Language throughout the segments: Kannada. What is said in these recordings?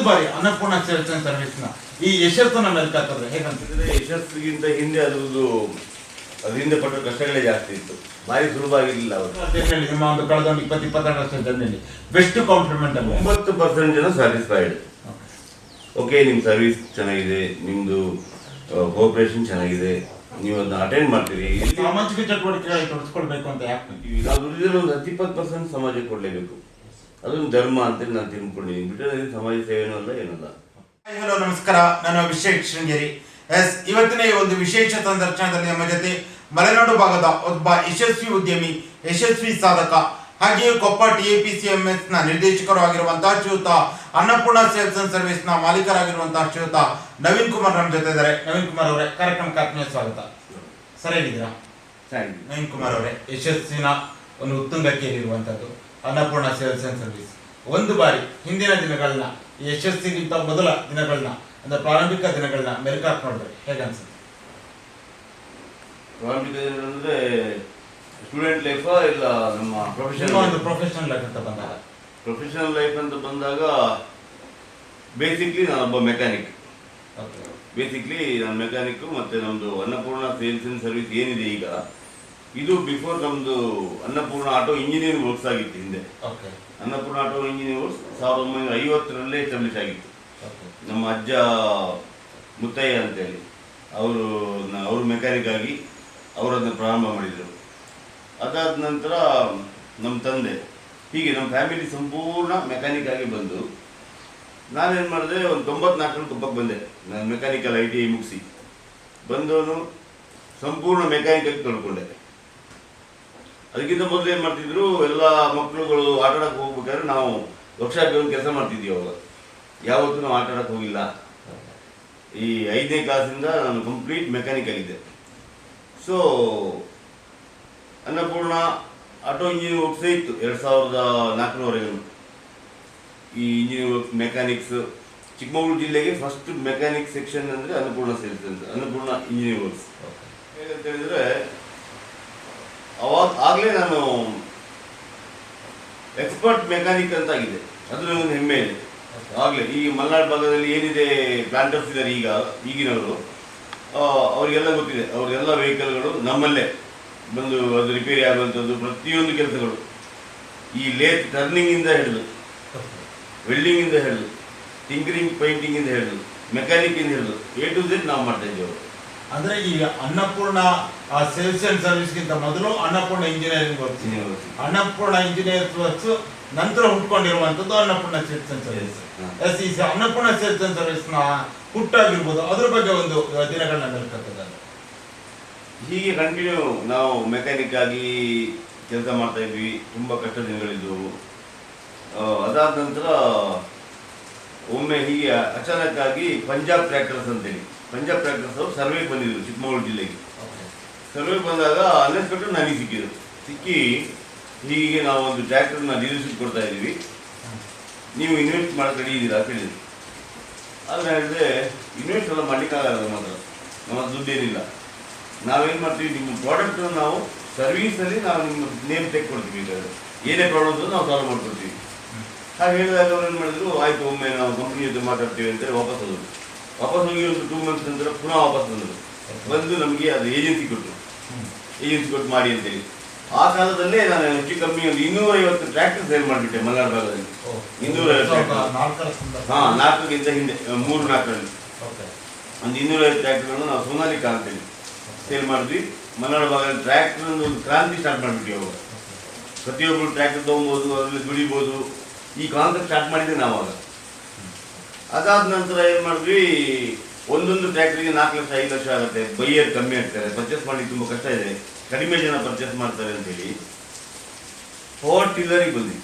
ಒಂದು ಬಾರಿ ಅನ್ನಪೂರ್ಣ ಸೇಲ್ಸ್ ಅಂಡ್ ಸರ್ವಿಸ್ನ ಈ ಯಶಸ್ಸನ್ನ ಮೆಲ್ಕಾಕಿದ್ರೆ ಹೇಗಂತ? ಅಂದ್ರೆ ಯಶಸ್ಸಿಗಿಂತ ಹಿಂದೆ ಅದ್ರದ್ದು ಅದರಿಂದ ಪಟ್ಟ ಕಷ್ಟಗಳೇ ಜಾಸ್ತಿ ಇತ್ತು. ಭಾರಿ ಸುಲಭ ಆಗಿರಲಿಲ್ಲ ಅವರು ನಿಮ್ಮ ಒಂದು ಕಳೆದ ಒಂದು ಇಪ್ಪತ್ತು ಇಪ್ಪತ್ತೆರಡು ವರ್ಷ ಜನರಲ್ಲಿ ಬೆಸ್ಟ್ ಕಾಂಪ್ಲಿಮೆಂಟ್ ಅಲ್ಲ. ಒಂಬತ್ತು ಪರ್ಸೆಂಟ್ ಜನ ಸ್ಯಾಟಿಸ್ಫೈಡ್ ಓಕೆ ನಿಮ್ಮ ಸರ್ವಿಸ್ ಚೆನ್ನಾಗಿದೆ ನಿಮ್ಮದು ಕೋಪರೇಷನ್ ಚೆನ್ನಾಗಿದೆ ನೀವು ಅದನ್ನ ಅಟೆಂಡ್ ಮಾಡ್ತೀರಿ. ಸಾಮಾಜಿಕ ಚಟುವಟಿಕೆಗಳಿಗೆ ತೊಡಸ್ಕೊಳ್ಬೇಕು ಅಂತ ಯಾಕೆ? ನಾವು ದುಡಿದ್ರೆ ಒಂದು ಹತ್ತು ಇಪ್ಪತ್ತು ಪರ್ಸೆಂಟ್ ಸಮಾಜಕ್ಕೆ ಕೊಡಲೇಬೇಕು. ಅದೊಂದು ಧರ್ಮ ಅಂತೇಳಿ ನಾನು ತಿಳ್ಕೊಂಡಿದ್ದೀನಿ ಬಿಟ್ಟರೆ ಸಮಾಜ ಸೇವೆನೂ ಅಲ್ಲ ಏನಲ್ಲ. ಹಲೋ ನಮಸ್ಕಾರ. ನಾನು ಅಭಿಷೇಕ್ ಶೃಂಗೇರಿ. ಎಸ್ ಇವತ್ತಿನ ಈ ಒಂದು ವಿಶೇಷ ಸಂದರ್ಶನದಲ್ಲಿ ನಮ್ಮ ಜೊತೆ ಮಲೆನಾಡು ಭಾಗದ ಒಬ್ಬ ಯಶಸ್ವಿ ಉದ್ಯಮಿ ಯಶಸ್ವಿ ಸಾಧಕ ಹಾಗೆಯೇ ಕೊಪ್ಪ ಟಿಎಪಿಸಿಎಂಎಸ್ನ ನಿರ್ದೇಶಕರು ಆಗಿರುವಂತಹ ಶ್ರೀಯುತ ಅನ್ನಪೂರ್ಣ ಸೇಲ್ಸ್ ಅಂಡ್ ಸರ್ವಿಸ್ನ ಮಾಲೀಕರಾಗಿರುವಂತಹ ಶ್ರೀಯುತ ನವೀನ್ ಕುಮಾರ್ ನಮ್ಮ ಜೊತೆ ಇದ್ದಾರೆ. ನವೀನ್ ಕುಮಾರ್ ಅವರೇ ಕಾರ್ಯಕ್ರಮಕ್ಕೆ ಆತ್ಮೀಯ ಸ್ವಾಗತ. ಸರಿಯಾಗಿದ್ದೀರಾ? ನವೀನ್ ಕುಮಾರ್ ಅವರೇ ಯಶಸ್ವಿನ ಒಂದು ಉತ್ತುಂಗಕ್ಕೆ ಇರುವಂತದ್ದು ಅನ್ನಪೂರ್ಣ ಸೇಲ್ಸ್ ಅಂಡ್ ಸರ್ವಿಸ್ ಒಂದು ಬಾರಿ ಹಿಂದಿನ ದಿನಗಳನ್ನ ಯಶಸ್ಸಿಗಿಂತ ಮೊದಲ ದಿನಗಳನ್ನ ಅಂದ್ರೆ ಪ್ರಾರಂಭಿಕ ದಿನಗಳನ್ನ ಮೆಲ್ಕಾಕ್ ನೋಡಿದ್ರೆ ಹೇಗೆ ಅನ್ಸುತ್ತೆ? ಪ್ರಾರಂಭಿಕ ಅಂದ್ರೆ ಸ್ಟೂಡೆಂಟ್ ಲೈಫ್ ಇಲ್ಲ ನಮ್ಮ ಪ್ರೊಫೆಷನ್ ಒಂದು ಪ್ರೊಫೆಷನಲ್ ಲೈಫ್ ಅಂತ ಬಂದಾಗ. ಪ್ರೊಫೆಷನಲ್ ಲೈಫ್ ಅಂತ ಬಂದಾಗ ಬೇಸಿಕ್ಲಿ ನಾನೊಬ್ಬ ಮೆಕ್ಯಾನಿಕ್ ಬೇಸಿಕ್ಲಿ ನಾನು ಮೆಕ್ಯಾನಿಕ್ ಮತ್ತೆ ನಮ್ದು ಅನ್ನಪೂರ್ಣ ಸೇಲ್ಸ್ ಅಂಡ್ ಸರ್ವಿಸ್ ಏನಿದೆ ಈಗ. ಇದು ಬಿಫೋರ್ ನಮ್ದು ಅನ್ನಪೂರ್ಣ ಆಟೋ ಇಂಜಿನಿಯರಿಂಗ್ ವರ್ಕ್ಸ್ ಆಗಿತ್ತು ಹಿಂದೆ. ಅನ್ನಪೂರ್ಣ ಆಟೋ ಇಂಜಿನಿಯರ್ ವರ್ಕ್ಸ್ ಸಾವಿರದ ಒಂಬೈನೂರ ಐವತ್ತರಲ್ಲೇ ಎಸ್ಟಾಬ್ಲಿಷ್ ಆಗಿತ್ತು ನಮ್ಮ ಅಜ್ಜ ಮುತ್ತಯ್ಯ ಅಂತೇಳಿ ಅವರು ಅವರು ಮೆಕ್ಯಾನಿಕ್ ಆಗಿ ಅವರನ್ನು ಪ್ರಾರಂಭ ಮಾಡಿದರು. ಅದಾದ ನಂತರ ನಮ್ಮ ತಂದೆ ಹೀಗೆ ನಮ್ಮ ಫ್ಯಾಮಿಲಿ ಸಂಪೂರ್ಣ ಮೆಕ್ಯಾನಿಕ್ ಆಗಿ ಬಂದು ನಾನೇನು ಮಾಡಿದೆ ಒಂದು ತೊಂಬತ್ನಾಲ್ಕರಲ್ಲಿ ಕೊಪ್ಪಕ್ಕೆ ಬಂದೆ. ನಾನು ಮೆಕ್ಯಾನಿಕಲ್ ಐ ಟಿ ಐ ಮುಗಿಸಿ. ಬಂದವನು ಸಂಪೂರ್ಣ ಮೆಕ್ಯಾನಿಕಲ್ ಆಗಿ ತೊಳ್ಕೊಂಡೆ. ಅದಕ್ಕಿಂತ ಮೊದಲು ಏನು ಮಾಡ್ತಿದ್ರು ಎಲ್ಲ ಮಕ್ಕಳುಗಳು ಆಟ ಆಡಕ್ಕೆ ಹೋಗ್ಬೇಕಾದ್ರೆ ನಾವು ವರ್ಕ್ಶಾಪ್ ಒಂದು ಕೆಲಸ ಮಾಡ್ತಿದ್ವಿ ಅವಾಗ. ಯಾವತ್ತೂ ನಾವು ಆಟ ಆಡಕ್ಕೆ ಹೋಗಿಲ್ಲ. ಈ ಐದನೇ ಕ್ಲಾಸಿಂದ ನಾನು ಕಂಪ್ಲೀಟ್ ಮೆಕ್ಯಾನಿಕ್ ಆಗಿದ್ದೆ ಸೊ ಅನ್ನಪೂರ್ಣ ಆಟೋ ಇಂಜಿನಿಯರಿಂಗ್ ವರ್ಕ್ಸೇ ಇತ್ತು ಎರಡು ಸಾವಿರದ ನಾಲ್ಕರವರೆಗೂ ಈ ಇಂಜಿನಿಯರಿಂಗ್ ವರ್ಕ್ಸ್ ಮೆಕ್ಯಾನಿಕ್ಸ್ ಚಿಕ್ಕಮಗಳೂರು ಜಿಲ್ಲೆಗೆ ಫಸ್ಟ್ ಮೆಕ್ಯಾನಿಕ್ ಸೆಕ್ಷನ್ ಅಂದರೆ ಅನ್ನಪೂರ್ಣ ಸೇಲ್ಸ್ ಅಂತ ಅನ್ನಪೂರ್ಣ ಇಂಜಿನಿಯರಿಂಗ್ ವರ್ಕ್ಸ್ ಹೇಗಂತ ಹೇಳಿದ್ರೆ ಅವಾಗ ಆಗಲೇ ನಾನು ಎಕ್ಸ್ಪರ್ಟ್ ಮೆಕ್ಯಾನಿಕ್ ಅಂತ ಆಗಿದೆ ಅದು ನನಗೆ ಹೆಮ್ಮೆ ಇದೆ. ಆಗಲೇ ಈ ಮಲೆನಾಡು ಭಾಗದಲ್ಲಿ ಏನಿದೆ ಪ್ಲಾಂಟರ್ಸ್ ಇದ್ದಾರೆ ಈಗ, ಈಗಿನವರು ಅವರಿಗೆಲ್ಲ ಗೊತ್ತಿದೆ. ಅವರೆಲ್ಲ ವೆಹಿಕಲ್ಗಳು ನಮ್ಮಲ್ಲೇ ಬಂದು ಅದು ರಿಪೇರಿ ಆಗುವಂಥದ್ದು ಪ್ರತಿಯೊಂದು ಕೆಲಸಗಳು. ಈ ಲೇತ್ ಟರ್ನಿಂಗಿಂದ ಹಿಡಿದು ವೆಲ್ಡಿಂಗಿಂದ ಹಿಡಿದು ಟಿಂಕರಿಂಗ್ ಪೇಂಟಿಂಗಿಂದ ಹಿಡಿದು ಮೆಕ್ಯಾನಿಕ್ಕಿಂದ ಹಿಡಿದು ಎ ಟು ಝೆಡ್ ನಾವು ಮಾಡ್ತಾ ಇದ್ದೇವೆ. ಅಂದ್ರೆ ಈ ಅನ್ನಪೂರ್ಣ ಸೇಲ್ಸ್ ಅಂಡ್ ಸರ್ವಿಸ್ ಗಿಂತ ಮೊದಲು Annapurna engineering works. Annapurna engineers works ನಂತರ ಹುಟ್ಕೊಂಡಿರುವಂತದ್ದು Annapurna sales and service. Yes ಈ ಅನ್ನಪೂರ್ಣ ಸೇಲ್ಸ್ ಅಂಡ್ ಸರ್ವಿಸ್ನ ಹುಟ್ಟಾಗಿರ್ಬೋದು. ಅದ್ರ ಬಗ್ಗೆ ಒಂದು ದಿನಗಳನ್ನ ಮೆಲ್ಕತ್ತದೆ ಹೀಗೆ ಕಂಟಿನ್ಯೂ ನಾವು ಮೆಕ್ಯಾನಿಕ್ ಆಗಿ ಕೆಲಸ ಮಾಡ್ತಾ ಇದ್ವಿ. ತುಂಬ ಕಷ್ಟ ದಿನಗಳಿದ್ದವು. ಅದಾದ ನಂತರ ಒಮ್ಮೆ ಹೀಗೆ ಅಚಾನಕ್ ಆಗಿ ಪಂಜಾಬ್ ಟ್ರ್ಯಾಕ್ಟರ್ಸ್ ಅಂತೇಳಿ. ಪಂಜಾಬ್ ಟ್ರ್ಯಾಕ್ಟರ್ಸ್ ಅವರು ಸರ್ವೆಗೆ ಬಂದಿದ್ರು ಚಿಕ್ಕಮಗಳೂರು ಜಿಲ್ಲೆಗೆ. ಸರ್ವೆಗೆ ಬಂದಾಗ ಅನ್ಎಕ್ಸ್ಪೆಕ್ಟೆಡ್ ನನಗೆ ಸಿಕ್ಕಿದ್ರು. ಸಿಕ್ಕಿ ಹೀಗೆ ನಾವು ಒಂದು ಟ್ರ್ಯಾಕ್ಟರ್ನ ಲೀಡರ್ಶಿಪ್ ಕೊಡ್ತಾ ಇದ್ದೀವಿ. ನೀವು ಇನ್ವೆಸ್ಟ್ ಮಾಡೋ ರೆಡಿ ಇದ್ದೀರಾ ಅಂತ ಹೇಳಿದ್ರು. ಆದ್ರೆ ಹೇಳಿದ್ರೆ ಇನ್ವೆಸ್ಟ್ ಎಲ್ಲ ಮಾಡಲಿಕ್ಕಾಗಲ್ಲ ನಮ್ಮ ಹತ್ರ. ನಮ್ಮ ಹತ್ರ ದುಡ್ಡೇನಿಲ್ಲ. ನಾವೇನು ಮಾಡ್ತೀವಿ ನಿಮ್ಮ ಪ್ರಾಡಕ್ಟ್ ನಾವು ಸರ್ವೀಸಲ್ಲಿ ನಾವು ನಿಮ್ಮ ನೇಮ್ ಕೊಡ್ತೀವಿ ಈಗ ಏನೇ ಪ್ರಾಬ್ಲಮ್ಸ್ ನಾವು ಸಾಲ್ವ್ ಮಾಡ್ಕೊಡ್ತೀವಿ. ಹಾಗೆ ಹೇಳಿದಾಗ ಅವ್ರು ಏನು ಮಾಡಿದ್ರು ಆಯ್ತು ಒಮ್ಮೆ ನಾವು ಕಂಪ್ನಿ ಜೊತೆ ಮಾತಾಡ್ತೀವಿ ಅಂತೇಳಿ ವಾಪಸ್ ಹೋದ್ರು. ವಾಪಸ್ ಹೋಗಿ ಒಂದು ಟೂ ಮಂತ್ಸ್ ನಂತರ ಪುನಃ ವಾಪಸ್ ಬಂದರು ಬಂದು ನಮಗೆ ಅದು ಏಜೆನ್ಸಿ ಕೊಟ್ಟರು ಏಜೆನ್ಸಿ ಕೊಟ್ಟು ಮಾಡಿ ಅಂತೇಳಿ. ಆ ಕಾಲದಲ್ಲೇ ನಾನು ಹೆಚ್ಚು ಕಮ್ಮಿ ಒಂದು ಇನ್ನೂರ ಐವತ್ತು ಟ್ರ್ಯಾಕ್ಟರ್ ಸೇಲ್ ಮಾಡಿಬಿಟ್ಟೆ ಮಲ್ನಾಡ್ ಭಾಗದಲ್ಲಿ. ಇನ್ನೂರ ಐವತ್ತು tractor. ನಾಲ್ಕರ ಸಂದರ್ಭ. ಹಾ ನಾಲ್ಕಕ್ಕಿಂತ ಹಿಂದೆ ಮೂರು ನಾಲ್ಕರಲ್ಲಿ. ಒಂದು ಇನ್ನೂರೈವತ್ತು ಟ್ರ್ಯಾಕ್ಟರ್ಗಳನ್ನು ನಾವು ಸೋನಾಲಿ ಅಂತೇಳಿ ಸೇಲ್ ಮಾಡಿದ್ವಿ. ಮಲೆನಾಡು ಭಾಗದಲ್ಲಿ ಟ್ರ್ಯಾಕ್ಟರ್ ಒಂದು ಕ್ರಾಂತಿ ಸ್ಟಾರ್ಟ್ ಮಾಡಿಬಿಟ್ವಿ ಅವಾಗ. ಪ್ರತಿಯೊಬ್ಬರು ಟ್ರ್ಯಾಕ್ಟರ್ ತೊಗೊಬೋದು ಅದರಲ್ಲಿ ದುಡಿಬೋದು. ಈ ಕಾನ್ಸೆಪ್ಟ್ ಸ್ಟಾರ್ಟ್ ಮಾಡಿದ್ದೆ ನಾವು ಅವಾಗ ಅದಾದ ನಂತರ ಏನು ಮಾಡಿದ್ವಿ? ಒಂದೊಂದು ಟ್ರ್ಯಾಕ್ಟ್ರಿಗೆ ನಾಲ್ಕು ಲಕ್ಷ, ಐದು ಲಕ್ಷ ಆಗುತ್ತೆ. ಬೈಯರ್ ಕಮ್ಮಿ ಆಗ್ತಾರೆ. ಪರ್ಚೇಸ್ ಮಾಡ್ಲಿಕ್ಕೆ ತುಂಬ ಕಷ್ಟ ಇದೆ. ಕಡಿಮೆ ಜನ ಪರ್ಚೇಸ್ ಮಾಡ್ತಾರೆ ಅಂತೇಳಿ. ಪವರ್ ಟಿಲ್ಲರಿಗೆ ಬಂದ್ವಿ.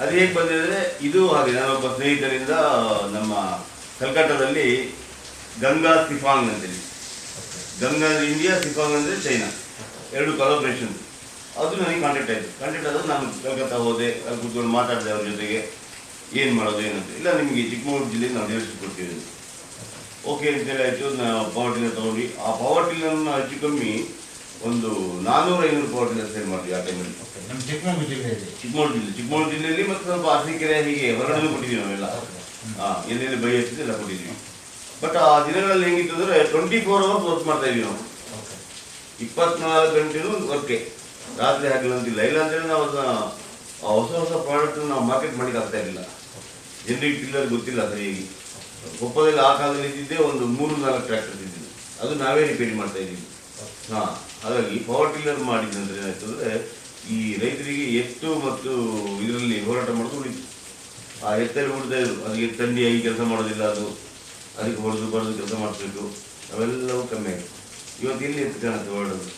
ಅದು ಹೇಗೆ ಬಂದಿದೆ ಇದು ಹಾಗೆ. ನಾನೊಬ್ಬ ಸ್ನೇಹಿತರಿಂದ, ನಮ್ಮ ಕಲ್ಕಟ್ಟಾದಲ್ಲಿ ಗಂಗಾ ಸಿಫಾಂಗ್ ಅಂತೇಳಿ. ಗಂಗಾ ಇಂಡಿಯಾ ಸಿಫಾಂಗ್ ಅಂದರೆ ಚೈನಾ ಎರಡು ಕೊಲಾಬ್ರೇಷನ್ ಅದು ನನಗೆ ಕಾಂಟ್ಯಾಕ್ಟ್ ಆಯಿತು. ಕಾಂಟ್ಯಾಕ್ಟ್ ಆದಾಗ ನಾನು ಕಲ್ಕತ್ತಾ ಹೋದೆ, ಅಲ್ಲಿ ಕೂತ್ಕೊಂಡು ಮಾತಾಡಿದೆ ಅವ್ರ ಜೊತೆಗೆ. ಏನು ಮಾಡೋದು ಏನಂತ ಇಲ್ಲ ನಿಮಗೆ ಚಿಕ್ಕಮಗಳೂರು ಜಿಲ್ಲೆ ನಾವು ಡೀಲರ್ಶಿಪ್ ಕೊಡ್ತೀವಿ ಅಂತ. ಓಕೆ ಅಂತೇಳಿ ಆಯಿತು ನಾವು ಪವರ್ ಟಿಲ್ಲರ್ ತಗೊಂಡು ಆ ಪವರ್ ಟಿಲ್ಲರ್ನ ಹೆಚ್ಚು ಕಮ್ಮಿ ಒಂದು ನಾನ್ನೂರ ಐನೂರು ಪವರ್ ಟಿಲ್ಲರ್ ಸೇಲ್ ಮಾಡ್ತೀವಿ ಆ ಟೈಮಲ್ಲಿ ಚಿಕ್ಕಮಗಳೂರು ಜಿಲ್ಲೆ ಚಿಕ್ಕಮಗಳೂರು ಜಿಲ್ಲೆ ಚಿಕ್ಕಮಗಳೂರು ಜಿಲ್ಲೆಯಲ್ಲಿ ಮತ್ತೆ ಸ್ವಲ್ಪ ಅರಸೀಕೆರೆ ಹೀಗೆ ಹೊರಗಡೆ ಕೊಟ್ಟಿದ್ದೀವಿ ನಾವೆಲ್ಲ. ಆ, ಎಲ್ಲೆಲ್ಲಿ ಬೈ ಹಚ್ಚಿದೆ ಎಲ್ಲ ಕೊಟ್ಟಿದ್ವಿ ಬಟ್ ಆ ದಿನಗಳಲ್ಲಿ ಹೆಂಗಿತ್ತು ಅಂದ್ರೆ ಟ್ವೆಂಟಿ ಫೋರ್ ಅವರ್ಸ್ ವರ್ಕ್ ಮಾಡ್ತಾ ಇದೀವಿ ನಾವು. ಇಪ್ಪತ್ನಾಲ್ಕು ಗಂಟೆನೂ ವರ್ಕೆ ರಾತ್ರಿ ಹಾಕಿಲ್ಲ ಅಂತಿಲ್ಲ. ಇಲ್ಲ ಅಂತೇಳಿ ನಾವು ಅದನ್ನ ಹೊಸ ಹೊಸ ಪ್ರಾಡಕ್ಟ್ ನಾವು ಮಾರ್ಕೆಟ್ ಮಾಡಿಕ್ಕೆ ಆಗ್ತಾ ಇರಲಿಲ್ಲ. ಜನರಿಗೆ ಟಿಲ್ಲರ್ ಗೊತ್ತಿಲ್ಲ ಸರಿಯಾಗಿ ಕೊಪ್ಪದಲ್ಲಿ ಆ ಕಾಲದಲ್ಲಿ ಇದ್ದಿದ್ದೆ ಒಂದು ಮೂರು ನಾಲ್ಕು ಟ್ರ್ಯಾಕ್ಟರ್ ಇದ್ದಿದ್ದು. ಅದು ನಾವೇ ರಿಪೇರಿ ಮಾಡ್ತಾ ಇದ್ದೀವಿ. ಹಾಂ, ಹಾಗಾಗಿ ಪವರ್ ಟಿಲ್ಲರ್ ಮಾಡಿದ ನಂತರ ಏನಾಯ್ತು ಅಂದ್ರೆ, ಈ ರೈತರಿಗೆ ಎತ್ತು ಮತ್ತು ಇದರಲ್ಲಿ ಹೋರಾಟ ಮಾಡೋದು ಉಳಿತು. ಆ ಎತ್ತಲ್ಲಿ ಬಿಡ್ತಾ ಇದ್ರು. ಅದಕ್ಕೆ ತಂಡಿಯಾಗಿ ಕೆಲಸ ಮಾಡೋದಿಲ್ಲ ಅದು. ಅದಕ್ಕೆ ಹೊಡೆದು ಬರೆದು ಕೆಲಸ ಮಾಡಿಸ್ಬೇಕು ಅವೆಲ್ಲವೂ ಕಮ್ಮಿ ಆಯಿತು. ಇವತ್ತು ಇಲ್ಲಿ ಎತ್ತು ಕಾಣುತ್ತೆ ಹೊರಡೋದು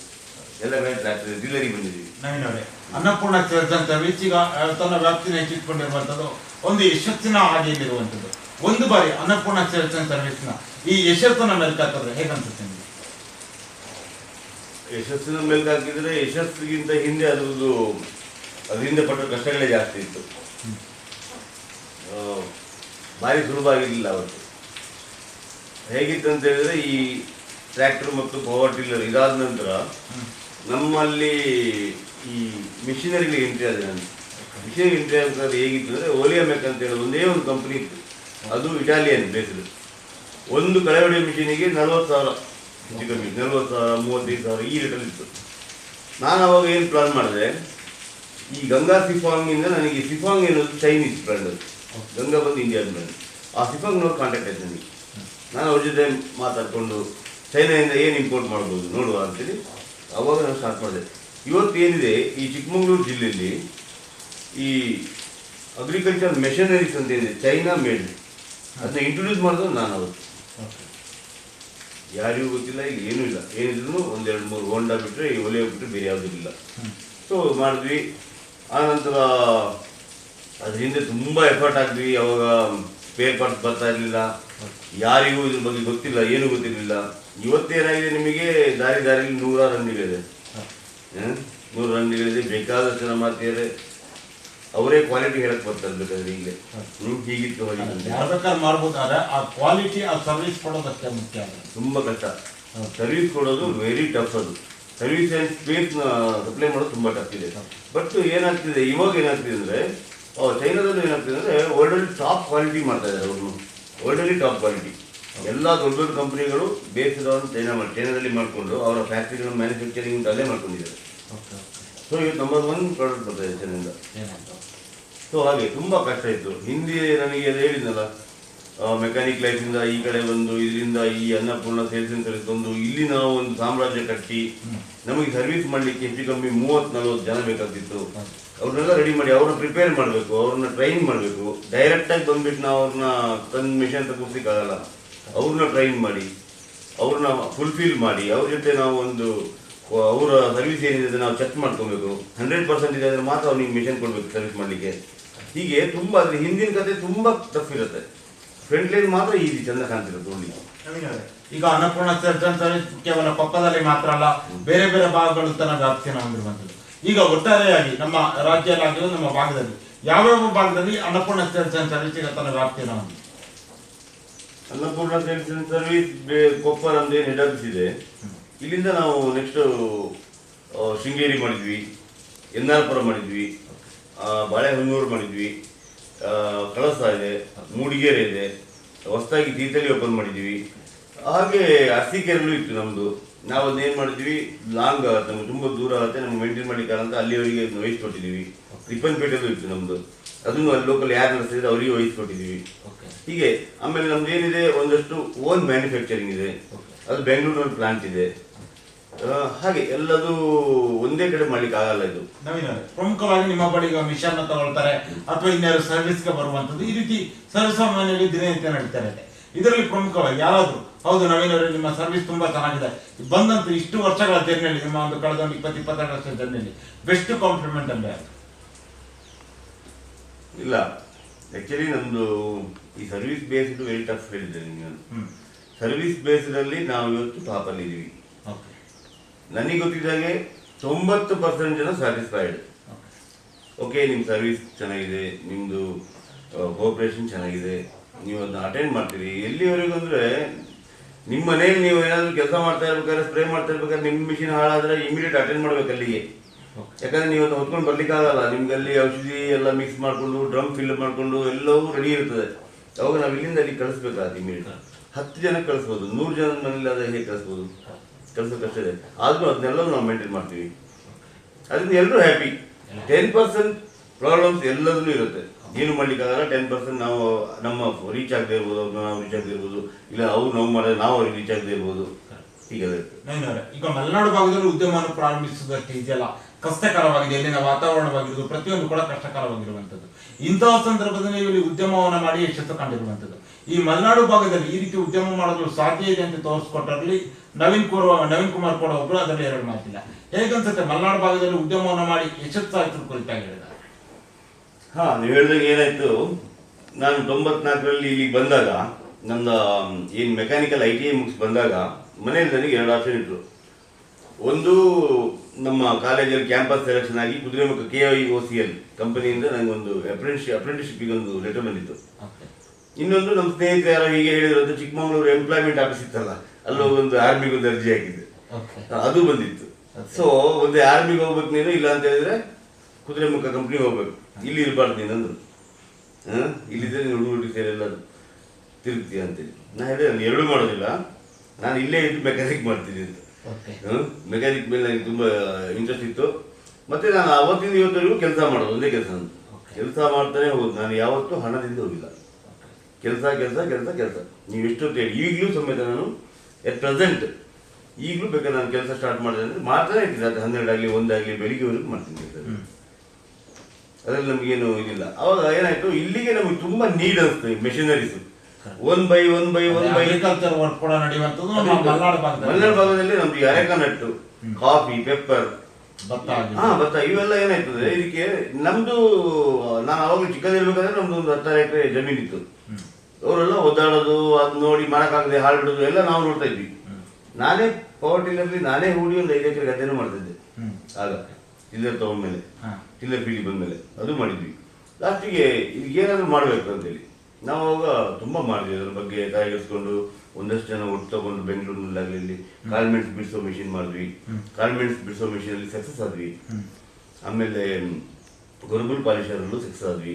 ಎಲ್ಲ ಕಡೆ ಟ್ರ್ಯಾಕ್ಟರ್ ಟಿಲ್ಲರಿಗೆ ಬಂದಿದ್ದೀವಿ. ಅನ್ನಪೂರ್ಣ ಈಗ ಆ, ತನ್ನ ವ್ಯಾಪ್ತಿನ ಹೆಚ್ಚಿಟ್ಕೊಂಡಿರುವಂತದ್ದು ಒಂದು ಯಶಸ್ಸಿನ ಹಾದಿಯಲ್ಲಿರುವಂಥದ್ದು. ಒಂದು ಬಾರಿ ಅನ್ನಪೂರ್ಣ ಸೇರಿದಂತ ವ್ಯಕ್ತಿನ ಸರ್ವಿಸ್ನ ಈ ಯಶಸ್ಸನ್ನ ಮೆಲ್ಕಾಕಿದ್ರೆ ಹೇಗನ್ಸುತ್ತೆ ನಿಮಗೆ? ಯಶಸ್ಸಿನ ಮೇಲೆ ಹಾಕಿದ್ರೆ ಯಶಸ್ಸಿಗಿಂತ ಹಿಂದೆ ಅದರದ್ದು ಅದರಿಂದ ಪಟ್ಟ ಕಷ್ಟಗಳೇ ಜಾಸ್ತಿ ಇತ್ತು. ಭಾರಿ ಸುಲಭ ಆಗಿರಲಿಲ್ಲ ಅವತ್ತು. ಹೇಗಿತ್ತು ಅಂತ ಹೇಳಿದ್ರೆ ಈ ಟ್ರ್ಯಾಕ್ಟರ್ ಮತ್ತು ಪವರ್ ಟಿಲ್ಲರ್ ಇದಾದ ನಂತರ ನಮ್ಮಲ್ಲಿ ಈ ಮಿಷಿನರಿಗೆ ಎಂಟ್ರಿ ಆದ ನಾನು. ಮಿಷಿನರಿ ಎಂಟ್ರಿ ಅಂತ ಹೇಗಿತ್ತು ಅಂದರೆ ಓಲಿಯಾಮೆಕ್ ಅಂತ ಹೇಳಿ ಒಂದೇ ಒಂದು ಕಂಪ್ನಿ ಇತ್ತು. ಅದು ಇಟಾಲಿಯನ್ ಬೇಸ್ಡ್ ಒಂದು ಕಳೆ ಹೊಡೆಯೋ ಮಿಷಿನಿಗೆ ನಲ್ವತ್ತು ಸಾವಿರ, ಹೆಚ್ಚು ಕಮ್ಮಿ ನಲ್ವತ್ತು ಸಾವಿರ, ಮೂವತ್ತೈದು ಸಾವಿರ ಈ ರೇಟಲ್ಲಿ ಇತ್ತು. ನಾನು ಅವಾಗ ಏನು ಪ್ಲಾನ್ ಮಾಡಿದೆ? ಈ ಗಂಗಾ ಸಿಫಾಂಗಿಂದ ನನಗೆ ಸಿಫಾಂಗ್ ಅನ್ನೋದು ಚೈನೀಸ್ ಬ್ರ್ಯಾಂಡ್ ಅದು. ಗಂಗಾ ಬಂದು ಇಂಡಿಯನ್ ಬ್ರ್ಯಾಂಡ್ ಆ ಸಿಫಾಂಗ್ನವ್ರು ಕಾಂಟ್ಯಾಕ್ಟ್ ಆಯ್ತು ನನಗೆ. ನಾನು ಅವ್ರ ಜೊತೆ ಮಾತಾಡಿಕೊಂಡು ಚೈನಾದಿಂದ ಏನು ಇಂಪೋರ್ಟ್ ಮಾಡ್ಬೋದು ನೋಡುವ ಅಂತೇಳಿ ಅವಾಗ ನಾನು ಸ್ಟಾರ್ಟ್ ಮಾಡಿದೆ. ಇವತ್ತು ಏನಿದೆ, ಈ ಚಿಕ್ಕಮಗಳೂರು ಜಿಲ್ಲೆಯಲ್ಲಿ ಈ ಅಗ್ರಿಕಲ್ಚರ್ ಮೆಷಿನರೀಸ್ ಅಂತ ಏನಿದೆ ಚೈನಾ ಮೇಡ್ ಅದನ್ನ ಇಂಟ್ರೊಡ್ಯೂಸ್ ಮಾಡಿದ್ರು ನಾನು ಅವತ್ತು. ಯಾರಿಗೂ ಗೊತ್ತಿಲ್ಲ ಈಗ ಏನೂ ಇಲ್ಲ. ಏನಿದ್ರು ಒಂದೆರಡು ಮೂರು ಹೋಂಡಾ ಬಿಟ್ಟರೆ ಈ ಒಲೆ ಬಿಟ್ಟರೆ ಬೇರೆ ಯಾವುದೂ ಇಲ್ಲ. ಸೊ ಮಾಡಿದ್ವಿ. ಆನಂತರ ಅದರಿಂದ ತುಂಬ ಎಫರ್ಟ್ ಹಾಕಿದ್ವಿ. ಅವಾಗ ಪೇಪರ್ಸ್ ಬರ್ತಾ ಇರಲಿಲ್ಲ. ಯಾರಿಗೂ ಇದ್ರ ಬಗ್ಗೆ ಗೊತ್ತಿಲ್ಲ, ಏನೂ ಗೊತ್ತಿರಲಿಲ್ಲ. ಇವತ್ತೇನಾಗಿದೆ ನಿಮಗೆ? ದಾರಿ ದಾರಿಯಲ್ಲಿ ನೂರಾರು ಅಂಗಡಿಗಳಿದೆ ನೂರು ನೂರಾರು ಅಂಗಡಿಗಳಿದೆ ಬೇಕಾದಷ್ಟು ಜನ ಮಾಡ್ತಿದ್ದಾರೆ ಅವರೇ ಕ್ವಾಲಿಟಿ ಹೇಳಕ್ ಬರ್ತಾರೆ ಬೇಕಾದ್ರೆ ಈಗಲೇ. ಹ್ಮ್? ಹೀಗಿತ್ತು ಬೇಕಾದ್ರೆ ಮಾಡ್ಬೋದು ಆ ಕ್ವಾಲಿಟಿ ಆ ಸರ್ವಿಸ್ ಕೊಡೋದಕ್ಕೆ ಮುಖ್ಯ ತುಂಬಾ ಕಷ್ಟ. ಸರ್ವಿಸ್ ಕೊಡೋದು ವೆರಿ ಟಫ್ ಅದು. ಸರ್ವಿಸ್ ಆ್ಯಂಡ್ ಸ್ಪೇಸ್ ಸಪ್ಲೈ ಮಾಡೋದು ತುಂಬಾ ಟಫ್ ಇದೆ. ಬಟ್ ಏನಾಗ್ತಿದೆ? ಇವಾಗ ಏನಾಗ್ತಿದೆ ಅಂದ್ರೆ ಚೈನಾದಲ್ಲಿ ಏನಾಗ್ತಿದೆ ಅಂದ್ರೆ ವರ್ಲ್ಡಲ್ಲಿ ಟಾಪ್ ಕ್ವಾಲಿಟಿ ಮಾಡ್ತಾ ಇದ್ದಾರೆ ಅವರು. ವರ್ಲ್ಡಲ್ಲಿ ಟಾಪ್ ಕ್ವಾಲಿಟಿ ಎಲ್ಲ ದೊಡ್ಡ ದೊಡ್ಡ ಕಂಪನಿಗಳು ಬೇಸಿದವನ್ನು ಚೈನಾ ಮಾಡಿ ಚೈನಾದಲ್ಲಿ ಮಾಡಿಕೊಂಡು ಅವರ ಫ್ಯಾಕ್ಟ್ರಿಗಳ ಮ್ಯಾನುಫ್ಯಾಕ್ಚರಿಂಗ್ ಅಲ್ಲೇ ಮಾಡ್ಕೊಂಡಿದ್ದಾರೆ. ಸೊ ಇವತ್ತು ನಂಬರ್ ಒನ್ ಪ್ರಾಡಕ್ಟ್ ಬರ್ತದೆ ಚೈನಿಂದ ಸೊ ಹಾಗೆ ತುಂಬಾ ಕಷ್ಟ ಇತ್ತು. ಹಿಂದೆ ನನಗೆ ಅದು ಹೇಳಿದ್ನಲ್ಲ ಮೆಕ್ಯಾನಿಕ್ ಲೈಫಿಂದ ಈ ಕಡೆ ಬಂದು ಇದರಿಂದ ಈ ಅನ್ನಪೂರ್ಣ ಸೇಲ್ಸ್ ಅಂತ ಬಂದು ಇಲ್ಲಿ ನಾವು ಒಂದು ಸಾಮ್ರಾಜ್ಯ ಕಟ್ಟಿ ನಮಗೆ ಸರ್ವಿಸ್ ಮಾಡ್ಲಿಕ್ಕೆ ಹೆಚ್ಚು ಕಮ್ಮಿ ಮೂವತ್ತು ನಲ್ವತ್ತು ಜನ ಬೇಕಾಗ್ತಿತ್ತು. ಅವ್ರನ್ನೆಲ್ಲ ರೆಡಿ ಮಾಡಿ ಅವ್ರನ್ನ ಪ್ರಿಪೇರ್ ಮಾಡಬೇಕು ಅವ್ರನ್ನ ಟ್ರೈನ್ ಮಾಡಬೇಕು. ಡೈರೆಕ್ಟಾಗಿ ಬಂದ್ಬಿಟ್ಟು ನಾವು ಅವ್ರನ್ನ ತಂದು ಮಿಷನ್ ಆಗಲ್ಲ ಅವ್ರನ್ನ ಟ್ರೈನ್ ಮಾಡಿ, ಅವ್ರನ್ನ ಫುಲ್ಫಿಲ್ ಮಾಡಿ, ಅವ್ರ ಜೊತೆ ನಾವು ಒಂದು, ಅವರ ಸರ್ವಿಸ್ ಏನಿದೆ ನಾವು ಚೆಕ್ ಮಾಡ್ಕೋಬೇಕು. ಹಂಡ್ರೆಡ್ ಪರ್ಸೆಂಟ್ ಇದೆ ಅಂದರೆ ಮಾತ್ರ ಅವ್ನಿಗೆ ಮಿಷನ್ ಕೊಡಬೇಕು ಸರ್ವಿಸ್ ಮಾಡಲಿಕ್ಕೆ. ಹೀಗೆ ತುಂಬ ಅದ್ರ ಹಿಂದಿನ ಕತೆ ತುಂಬ ಟಫ್ ಇರುತ್ತೆ. ಫ್ರಂಟ್ ಲೈನ್ ಮಾತ್ರ ಈಸಿ ಚಂದ ಕಾಣ್ತಿರುತ್ತೆ ನೋಡಿ. ನವೀನ್ ಈಗ ಅನ್ನಪೂರ್ಣ ಸರ್ಜನ್ ಕೇವಲ ಕೊಪ್ಪದಲ್ಲಿ ಮಾತ್ರ ಅಲ್ಲ, ಬೇರೆ ಬೇರೆ ಭಾಗಗಳು ತನ್ನ ವ್ಯಾಪ್ತಿಯನ್ನು ಹೊಂದಿರುವಂಥದ್ದು ಈಗ ಒಟ್ಟಾರೆಯಾಗಿ ನಮ್ಮ ರಾಜ್ಯ ರಾಜ್ಯದಲ್ಲಾಗಿರೋ ನಮ್ಮ ಭಾಗದಲ್ಲಿ. ಯಾವ್ಯಾವ ಭಾಗದಲ್ಲಿ ಅನ್ನಪೂರ್ಣ ಸರ್ಜನ್ ಸರ್ವಿಸ್ ತನ್ನ ವ್ಯಾಪ್ತಿಯನ್ನು ಹೊಂದಿದೆ ಅನ್ನಪೂರ್ಣ ಸೇಲ್ಸ್ ಸರ್ವಿಸ್ ಕೊಪ್ಪಳ ಅಂದ್ರೆ ಹೆಡ್ ಇದೆ. ಇಲ್ಲಿಂದ ನಾವು ನೆಕ್ಸ್ಟ್ ಶೃಂಗೇರಿ ಮಾಡಿದ್ವಿ ಎನ್ನಾರ್ಪುರ ಮಾಡಿದ್ವಿ ಆ, ಬಾಳೆಹೊನ್ನೂರು ಮಾಡಿದ್ವಿ ಕಳಸ ಇದೆ ಮೂಡಿಗೆರೆ ಇದೆ ಹೊಸದಾಗಿ ತೀರ್ಥಹಳ್ಳಿ ಓಪನ್ ಮಾಡಿದ್ವಿ ಹಾಗೆ ಅರಸೀಕೆರೆಲ್ಲೂ ಇತ್ತು ನಮ್ಮದು ನಾವು ಅದನ್ನ ಏನು ಮಾಡಿದ್ವಿ ಲಾಂಗ್ ನಮ್ಗೆ ತುಂಬ ದೂರ ಆಗುತ್ತೆ ನಮ್ಗೆ ಮೇಂಟೈನ್ ಮಾಡಲಿಕ್ಕೆ ಅಂತ ಅಲ್ಲಿವರೆಗೆ ವಹಿಸ್ಕೊಟ್ಟಿದ್ದೀವಿ ರಿಪ್ಪನ್ಪೇಟೆಲ್ಲೂ ಇತ್ತು ನಮ್ಮದು ಅದನ್ನು ಅಲ್ಲಿ ಲೋಕಲ್ ಯಾರು ನಡೆಸಿದ್ರೆ ಅವರಿಗೆ ವಹಿಸ್ಕೊಟ್ಟಿದ್ದೀವಿ. ಹೀಗೆ ಆಮೇಲೆ ನಮ್ದು ಏನಿದೆ ಒಂದಷ್ಟು ಓನ್ ಮ್ಯಾನುಫ್ಯಾಕ್ಚರಿಂಗ್ ಇದೆ. ಅದು ಬೆಂಗಳೂರಲ್ಲಿ ಪ್ಲಾಂಟ್ ಇದೆ. ಹಾಗೆ ಎಲ್ಲದೂ ಒಂದೇ ಕಡೆ ಮಾಡ್ಲಿಕ್ಕೆ ಆಗಲ್ಲ ಇದು. ನವೀನ್ ಅವರೇ, ಪ್ರಮುಖವಾಗಿ ನಿಮ್ಮ ಬಳಿ ಈಗ ಮಿಷನ್ ತಗೊಳ್ತಾರೆ ಅಥವಾ ಇನ್ಯಾರು ಸರ್ವಿಸ್ಗೆ ಬರುವಂತದ್ದು ಈ ರೀತಿ ಸರ್ವಸಾಮಾನ್ಯರಲ್ಲಿ ದಿನನಿತ್ಯ ನಡೀತಾ ಇರುತ್ತೆ. ಇದರಲ್ಲಿ ಪ್ರಮುಖವಾಗಿ ಯಾವ್ದು ಹೌದು ನವೀನ್ ಅವರೇ ನಿಮ್ಮ ಸರ್ವಿಸ್ ತುಂಬಾ ಚೆನ್ನಾಗಿದೆ. ಬಂದಂತ ಇಷ್ಟು ವರ್ಷಗಳ ಜರ್ನಿಯಲ್ಲಿ ನಿಮ್ಮ ಒಂದು ಕಳೆದ ಒಂದು ಇಪ್ಪತ್ತು ಇಪ್ಪತ್ತೆರಡು ವರ್ಷದ ಜರ್ನಿಯಲ್ಲಿ ಬೆಸ್ಟ್ ಕಾಂಪ್ಲಿಮೆಂಟ್ ಅಂದ್ರೆ ಯಾರು? ಇಲ್ಲ. ಆಕ್ಚುಲಿ ನಮ್ದು ಈ ಸರ್ವಿಸ್ ಬೇಸ್ಡ್ ವೆರಿ ಟಫ್ ಹೇಳಿದ್ದೆ ನಿಮ್ಗೆ. ಸರ್ವಿಸ್ ಬೇಸ್ಡಲ್ಲಿ ನಾವು ಇವತ್ತು ಟಾಪ್ ಇದ್ದೀವಿ ಓಕೆ. ನನಗೆ ಗೊತ್ತಿದ್ದಾಗೆ ತೊಂಬತ್ತು ಪರ್ಸೆಂಟ್ ಜನ ಸ್ಯಾಟಿಸ್ಫೈಡ್ ಓಕೆ. ನಿಮ್ಮ ಸರ್ವಿಸ್ ಚೆನ್ನಾಗಿದೆ ನಿಮ್ಮದು ಕೋಪರೇಷನ್ ಚೆನ್ನಾಗಿದೆ ನೀವು ಅದನ್ನ ಅಟೆಂಡ್ ಮಾಡ್ತೀರಿ. ಎಲ್ಲಿವರೆಗೂ ಅಂದರೆ ನಿಮ್ಮ ಮನೇಲಿ ನೀವು ಏನಾದರೂ ಕೆಲಸ ಮಾಡ್ತಾ ಇರ್ಬೇಕಾದ್ರೆ ಸ್ಪ್ರೇ ಮಾಡ್ತಾ ಇರ್ಬೇಕಾದ್ರೆ ನಿಮ್ಮ ಮಿಷಿನ್ ಹಾಳಾದ್ರೆ ಇಮಿಡಿಯೇಟ್ ಅಟೆಂಡ್ ಮಾಡ್ಬೇಕು ಅಲ್ಲಿಗೆ. ಯಾಕಂದ್ರೆ ನೀವು ಹೊತ್ಕೊಂಡು ಬರ್ಲಿಕ್ಕೆ ಆಗಲ್ಲ. ನಿಮ್ಗೆ ಅಲ್ಲಿ ಔಷಧಿ ಎಲ್ಲ ಮಿಕ್ಸ್ ಮಾಡ್ಕೊಂಡು ಡ್ರಮ್ ಫಿಲ್ ಮಾಡ್ಕೊಂಡು ಎಲ್ಲವೂ ರೆಡಿ ಇರ್ತದೆ. ಅವಾಗ ನಾವು ಇಲ್ಲಿಂದ ಅಲ್ಲಿ ಕಳಿಸ್ಬೇಕಾದ ಇಮಿಡಿಯೇಟ್ ಹತ್ತು ಜನ ಕಳಿಸ್ಬೋದು. ನೂರು ಜನ ಮನೇಲಿ ಅದೇ ಹೇಗೆ ಕಳಿಸ್ಬೋದು? ಕಳಿಸೋ ಕಷ್ಟ ಇದೆ. ಆದರೂ ಅದನ್ನೆಲ್ಲ ನಾವು ಮೇಂಟೈನ್ ಮಾಡ್ತೀವಿ. ಅದರಿಂದ ಎಲ್ಲರೂ ಹ್ಯಾಪಿ ಟೆನ್ ಪರ್ಸೆಂಟ್ ಪ್ರಾಬ್ಲಮ್ಸ್ ಎಲ್ಲದೂ ಇರುತ್ತೆ. ಏನು ಮಾಡ್ಲಿಕ್ಕಾಗಲ್ಲ ಟೆನ್ ಪರ್ಸೆಂಟ್ ನಾವು ನಮ್ಮ ರೀಚ್ ಆಗದೆ ಇರ್ಬೋದು ಅವ್ರನ್ನ ನಾವು ರೀಚ್ ಆಗದೆ ಇರ್ಬೋದು. ಇಲ್ಲ ಅವ್ರು ನಾವು ಮಾಡಿದ್ರೆ ನಾವು ಅವ್ರಿಗೆ ರೀಚ್ ಆಗದೆ ಇರ್ಬೋದು. ಈಗ ಮಲೆನಾಡು ಭಾಗದಲ್ಲಿ ಉದ್ಯಮವನ್ನು ಪ್ರಾರಂಭಿಸುವುದಕ್ಕೆ ಇದೆಯಲ್ಲ? ಕಷ್ಟಕರವಾಗಿದೆ ಅಲ್ಲಿನ ವಾತಾವರಣವಾಗಿರುವುದು ಪ್ರತಿಯೊಂದು ಕೂಡ ಕಷ್ಟಕರವಾಗಿರುವಂಥದ್ದು. ಇಂತಹ ಸಂದರ್ಭದಲ್ಲಿ ಇಲ್ಲಿ ಉದ್ಯಮವನ್ನು ಮಾಡಿ ಯಶಸ್ಸು ಕಂಡಿರುವಂಥದ್ದು. ಈ ಮಲೆನಾಡು ಭಾಗದಲ್ಲಿ ಈ ರೀತಿ ಉದ್ಯಮ ಮಾಡಲು ಸಾಧ್ಯ ಇದೆ ಅಂತ ತೋರಿಸ್ಕೊಟ್ಟರಲ್ಲಿ ನವೀನ್ ಕುರ್ ನವೀನ್ ಕುಮಾರ್ ಕೂಡ ಒಬ್ಬರು ಅದರಲ್ಲಿ ಎರಡು ಮಾತಿಲ್ಲ. ಹೇಗನ್ಸುತ್ತೆ ಮಲೆನಾಡು ಭಾಗದಲ್ಲಿ ಉದ್ಯಮವನ್ನು ಮಾಡಿ ಯಶಸ್ಸಾಯಿತು ಕುರಿತಾಗಿ ಹೇಳಿದ. ಹಾ, ನೀವು ಹೇಳಿದಾಗ ಏನಾಯ್ತು? ನಾನು ತೊಂಬತ್ನಾಲ್ಕರಲ್ಲಿ ಇಲ್ಲಿಗೆ ಬಂದಾಗ ನನ್ನ ಏನು ಮೆಕ್ಯಾನಿಕಲ್ ಐ ಟಿ ಐ ಮುಗಿಸಿ ಬಂದಾಗ ಮನೆಯಲ್ಲಿ ನನಗೆ ಎರಡು ಆಪ್ಷನ್ ಇತ್ತು ಒಂದು ನಮ್ಮ ಕಾಲೇಜಲ್ಲಿ ಕ್ಯಾಂಪಸ್ ಸೆಲೆಕ್ಷನ್ ಆಗಿ Kudremukh K I O C L ಕಂಪನಿಯಿಂದ ಒಂದು ಅಪ್ರೆಂಟಿಸ್ ಅಪ್ರೆಂಟಿಸ್ಶಿಪ್ಗೆ ಒಂದು ಲೆಟರ್ ಬಂದಿತ್ತು. ಇನ್ನೊಂದು ನಮ್ಮ ಸ್ನೇಹಿತರು ಯಾರೋ ಹೀಗೆ ಹೇಳಿದ್ರು ಚಿಕ್ಕಮಗಳೂರು ಎಂಪ್ಲಾಯ್ಮೆಂಟ್ ಆಫೀಸ್ ಇತ್ತಲ್ಲ ಅಲ್ಲಿ ಒಂದು ಆರ್ಮಿಗೆ ಒಂದು ಅರ್ಜಿ ಹಾಕಿದ್ದೆ. ಅದು ಬಂದಿತ್ತು. ಸೊ ಒಂದು ಆರ್ಮಿಗೆ ಹೋಗ್ಬೇಕು ನೀನು ಇಲ್ಲ ಅಂತ ಹೇಳಿದ್ರೆ ಕುದುರೆಮುಖ ಕಂಪ್ನಿಗೆ ಹೋಗ್ಬೇಕು. ಇಲ್ಲಿ ಇರಬಾರ್ದು ನೀನು ಹಾಂ? ಇಲ್ಲಿದ್ರೆ ನೀನು ಹುಡುಗರು ಸೇರೆಲ್ಲ ತಿರುಗ್ತೀಯ ಅಂತೇಳಿ. ನಾನು ಹೇಳಿದೆ ನಾನು ಎರಡೂ ಮಾಡೋದಿಲ್ಲ. ನಾನು ಇಲ್ಲೇ ಇದ್ದು ಮೆಕ್ಯಾನಿಕ್ ಮಾಡ್ತೀನಿ ಅಂತ. ಮೆಕ್ಯಾನಿಕ್ ಮೇಲೆ ನನಗೆ ತುಂಬ ಇಂಟ್ರೆಸ್ಟ್ ಇತ್ತು. ಮತ್ತೆ ನಾನು ಅವತ್ತಿನ ಇವತ್ತರೆಗೂ ಕೆಲಸ ಮಾಡೋದು ಒಂದೇ ಕೆಲಸ ಕೆಲಸ ಮಾಡ್ತಾನೆ ಹೋಗುದು. ನಾನು ಯಾವತ್ತೂ ಹಣದಿಂದ ಹೋಗಿಲ್ಲ. ಕೆಲಸ ಕೆಲಸ ಕೆಲಸ ಕೆಲಸ. ನೀವು ಎಷ್ಟೊತ್ತು ಹೇಳಿ. ಈಗಲೂ ಸಮೇತ ನಾನು ಎಟ್ ಪ್ರೆಸೆಂಟ್ ಈಗಲೂ ಬೇಕಾದ್ರೆ ನಾನು ಕೆಲಸ ಸ್ಟಾರ್ಟ್ ಮಾಡಿದೆ ಅಂದ್ರೆ ಮಾಡ್ತಾನೆ ಇರ್ತೀನಿ. ಅದು ಹನ್ನೆರಡಾಗಲಿ ಒಂದಾಗಲಿ ಬೆಳಿಗ್ಗೆವರೆಗೂ ಮಾಡ್ತೀನಿ ಅದರಲ್ಲಿ ಅದ್ರಲ್ಲಿ ನಮಗೇನು ಇದಿಲ್ಲ. ಅವಾಗ ಏನಾಯಿತು? ಇಲ್ಲಿಗೆ ನಮಗೆ ತುಂಬ ನೀಡ್ ಅನಿಸ್ತದೆ machineries one by one by one by agriculture work ಕೂಡ ನಡೆಯುವಂತದ್ದು ನಮ್ಮ ಮಲೆನಾಡು ಭಾಗದಲ್ಲಿ. ಮಲೆನಾಡು ಭಾಗದಲ್ಲಿ ನಮ್ದು ಅರೆಕನಟ್ಟು ಕಾಫಿ ಪೆಪ್ಪರ್ ಭತ್ತ ಹಾ ಭತ್ತ ಇವೆಲ್ಲ ಏನಾಯ್ತದೆ ಇದಕ್ಕೆ ನಮ್ದು ನಾನು ಅವಾಗ ಚಿಕ್ಕದಿರ್ಬೇಕಾದ್ರೆ ನಮ್ದು ಒಂದು ಹತ್ತಾರು ಎಕರೆ ಜಮೀನ್ ಇತ್ತು. ಅವರೆಲ್ಲ ಒದ್ದಾಡೋದು ಅದ್ ನೋಡಿ ಮಾಡಕ್ಕಾಗದೆ ಹಾಳು ಬಿಡೋದು ಎಲ್ಲ ನಾವು ನೋಡ್ತಾ ಇದ್ವಿ. ನಾನೇ ಪವರ್ ಟಿಲ್ಲರ್ಲಿ ನಾನೇ ಹೂಡಿ ಒಂದು ಐದು ಎಕರೆ ಗದ್ದೆನೂ ಮಾಡ್ತಿದ್ದೆ. ಆಗ ಟಿಲ್ಲರ್ ತಗೊಂಡ್ಮೇಲೆ. ಟಿಲ್ಲರ್ ಫೀಲ್ಡ್ ಬಂದ್ಮೇಲೆ ಅದು ಮಾಡಿದ್ವಿ. ಲಾಸ್ಟಿಗೆ ಈಗ ಏನಾದ್ರು ಮಾಡಬೇಕು ಅಂತೇಳಿ. ನಾವು ಅವಾಗ ತುಂಬಾ ಮಾಡಿದ್ವಿ ಅದ್ರ ಬಗ್ಗೆ ತಯಾರಿಸ್ಕೊಂಡು ಒಂದಷ್ಟು ಜನ ಒಟ್ಟು ತಗೊಂಡು ಬೆಂಗಳೂರಿನಲ್ಲಿ ಇಲ್ಲಿ ಗಾರ್ಮೆಂಟ್ಸ್ ಬಿಡಿಸೋ ಮಿಷಿನ್ ಮಾಡಿದ್ವಿ. ಗಾರ್ಮೆಂಟ್ಸ್ ಬಿಡಿಸೋ ಮಿಷಿನ್ ಅಲ್ಲಿ ಸಕ್ಸಸ್ ಆದ್ವಿ ಆಮೇಲೆ ಗೊರಗುಲ್ ಪಾಲಿಶರಲ್ಲೂ ಸಕ್ಸಸ್ ಆದ್ವಿ.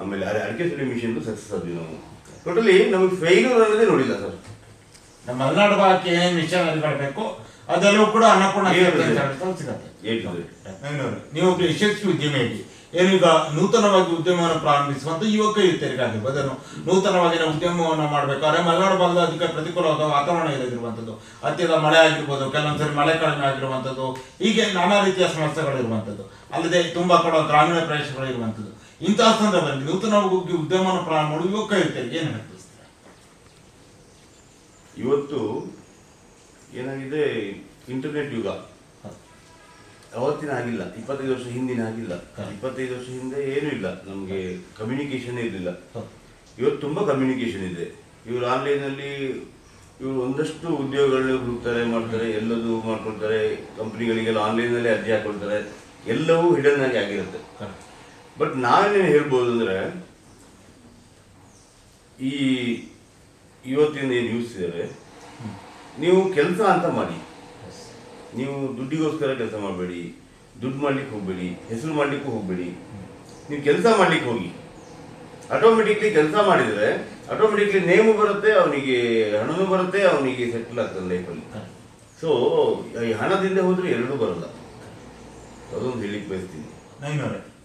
ಆಮೇಲೆ ಅರೆ ಅಡಿಕೆ ಸುಡಿ ಮಿಷಿನ್ ಸಕ್ಸಸ್ ಆದ್ವಿ ನಾವು. ಟೋಟಲಿ ನಮಗೆ ಫೇಲ್ಯೂರ್ ಅನ್ನೋದೇ ನೋಡಿಲ್ಲ ಸರ್. ನಮ್ಮ ಮಲೆನಾಡು ಭಾಗಕ್ಕೆ ಏನೇನು ಮಿಷನ್ ಅಲ್ಲಿ ಬರಬೇಕು ಅದೆಲ್ಲವೂ ಕೂಡ ಅನ್ನಪೂರ್ಣ ಸಿಗುತ್ತೆ. ನೀವು ಯಶಸ್ವಿ ಉದ್ಯಮಿಯಾಗಿ. ಏನೀಗ ನೂತನವಾಗಿ ಉದ್ಯಮವನ್ನು ಪ್ರಾರಂಭಿಸುವಂತ ಯುವಕ ಯುವತಿಯರಿಗಾಗಿರ್ಬೋದು ಅದನ್ನು ನೂತನವಾಗಿ ನಾವು ಉದ್ಯಮವನ್ನು ಮಾಡಬೇಕಾದ್ರೆ ಮಲೆನಾಡು ಭಾಗದ ಅಧಿಕ ಪ್ರತಿಕೂಲವಾದ ವಾತಾವರಣ ಇರದಿರುವಂಥದ್ದು ಅತ್ಯದ ಮಳೆ ಆಗಿರ್ಬೋದು ಕೆಲವೊಂದ್ಸರಿ ಮಳೆ ಕಡಿಮೆ ಆಗಿರುವಂಥದ್ದು ಹೀಗೆ ನಾನಾ ರೀತಿಯ ಸಮಸ್ಯೆಗಳು ಇರುವಂಥದ್ದು ಅಲ್ಲದೆ ತುಂಬಾ ಕೂಡ ಗ್ರಾಮೀಣ ಪ್ರದೇಶಗಳಿರುವಂಥದ್ದು ಇಂತಹ ಸಂದರ್ಭದಲ್ಲಿ ನೂತನವಾಗಿ ಉದ್ಯಮವನ್ನು ಪ್ರಾರಂಭ ಮಾಡುವ ಯುವಕ ಯುವತಿಯರಿಗೆ ಏನು ಹೇಳ್ತೀರಾ? ಇವತ್ತು ಏನಾಗಿದೆ? ಇಂಟರ್ನೆಟ್ ಯುಗ. ಅವತ್ತಿನ ಆಗಿಲ್ಲ ಇಪ್ಪತ್ತೈದು ವರ್ಷ ಹಿಂದಿನ ಆಗಿಲ್ಲ. ಇಪ್ಪತ್ತೈದು ವರ್ಷ ಹಿಂದೆ ಏನೂ ಇಲ್ಲ ನಮಗೆ ಕಮ್ಯುನಿಕೇಶನ್ ಇರಲಿಲ್ಲ. ಇವತ್ತು ತುಂಬಾ ಕಮ್ಯುನಿಕೇಶನ್ ಇದೆ. ಇವರು ಆನ್ಲೈನಲ್ಲಿ ಇವರು ಒಂದಷ್ಟು ಉದ್ಯೋಗಗಳನ್ನ ಹುಡುಕ್ತಾರೆ ಮಾಡ್ತಾರೆ ಎಲ್ಲದು ಮಾಡ್ಕೊಳ್ತಾರೆ. ಕಂಪ್ನಿಗಳಿಗೆಲ್ಲ ಆನ್ಲೈನಲ್ಲೇ ಅರ್ಜಿ ಹಾಕೊಳ್ತಾರೆ. ಎಲ್ಲವೂ ಹಿಡನ್ ಆಗಿ ಆಗಿರುತ್ತೆ. ಬಟ್ ನಾವೇನೇನು ಹೇಳ್ಬೋದು ಅಂದ್ರೆ ಈ ಇವತ್ತಿನ ಏನು ನ್ಯೂಸ್ ಇದ್ದಾರೆ ನೀವು ಕೆಲಸ ಅಂತ ಮಾಡಿ. ನೀವು ದುಡ್ಡಿಗೋಸ್ಕರ ಕೆಲಸ ಮಾಡಬೇಡಿ, ದುಡ್ಡು ಮಾಡ್ಲಿಕ್ಕೆ ಹೋಗಬೇಡಿ, ಹೆಸರು ಮಾಡ್ಲಿಕ್ಕೂ ಹೋಗಬೇಡಿ. ನೀವು ಕೆಲಸ ಮಾಡ್ಲಿಕ್ಕೆ ಹೋಗಿ. ಆಟೋಮೆಟಿಕ್ಲಿ ಕೆಲಸ ಮಾಡಿದರೆ ಆಟೋಮೆಟಿಕ್ಲಿ ನೇಮು ಬರುತ್ತೆ, ಅವನಿಗೆ ಹಣನೂ ಬರುತ್ತೆ, ಅವನಿಗೆ ಸೆಟ್ಲ್ ಆಗ್ತದೆ ಲೈಫಲ್ಲಿ ಸೊ ಈ ಹಣದಿಂದ ಹೋದ್ರೆ ಎರಡೂ ಬರಲ್ಲ. ಅದೊಂದು ಹೇಳಿಕ್ ಬಯಸ್ತೀನಿ.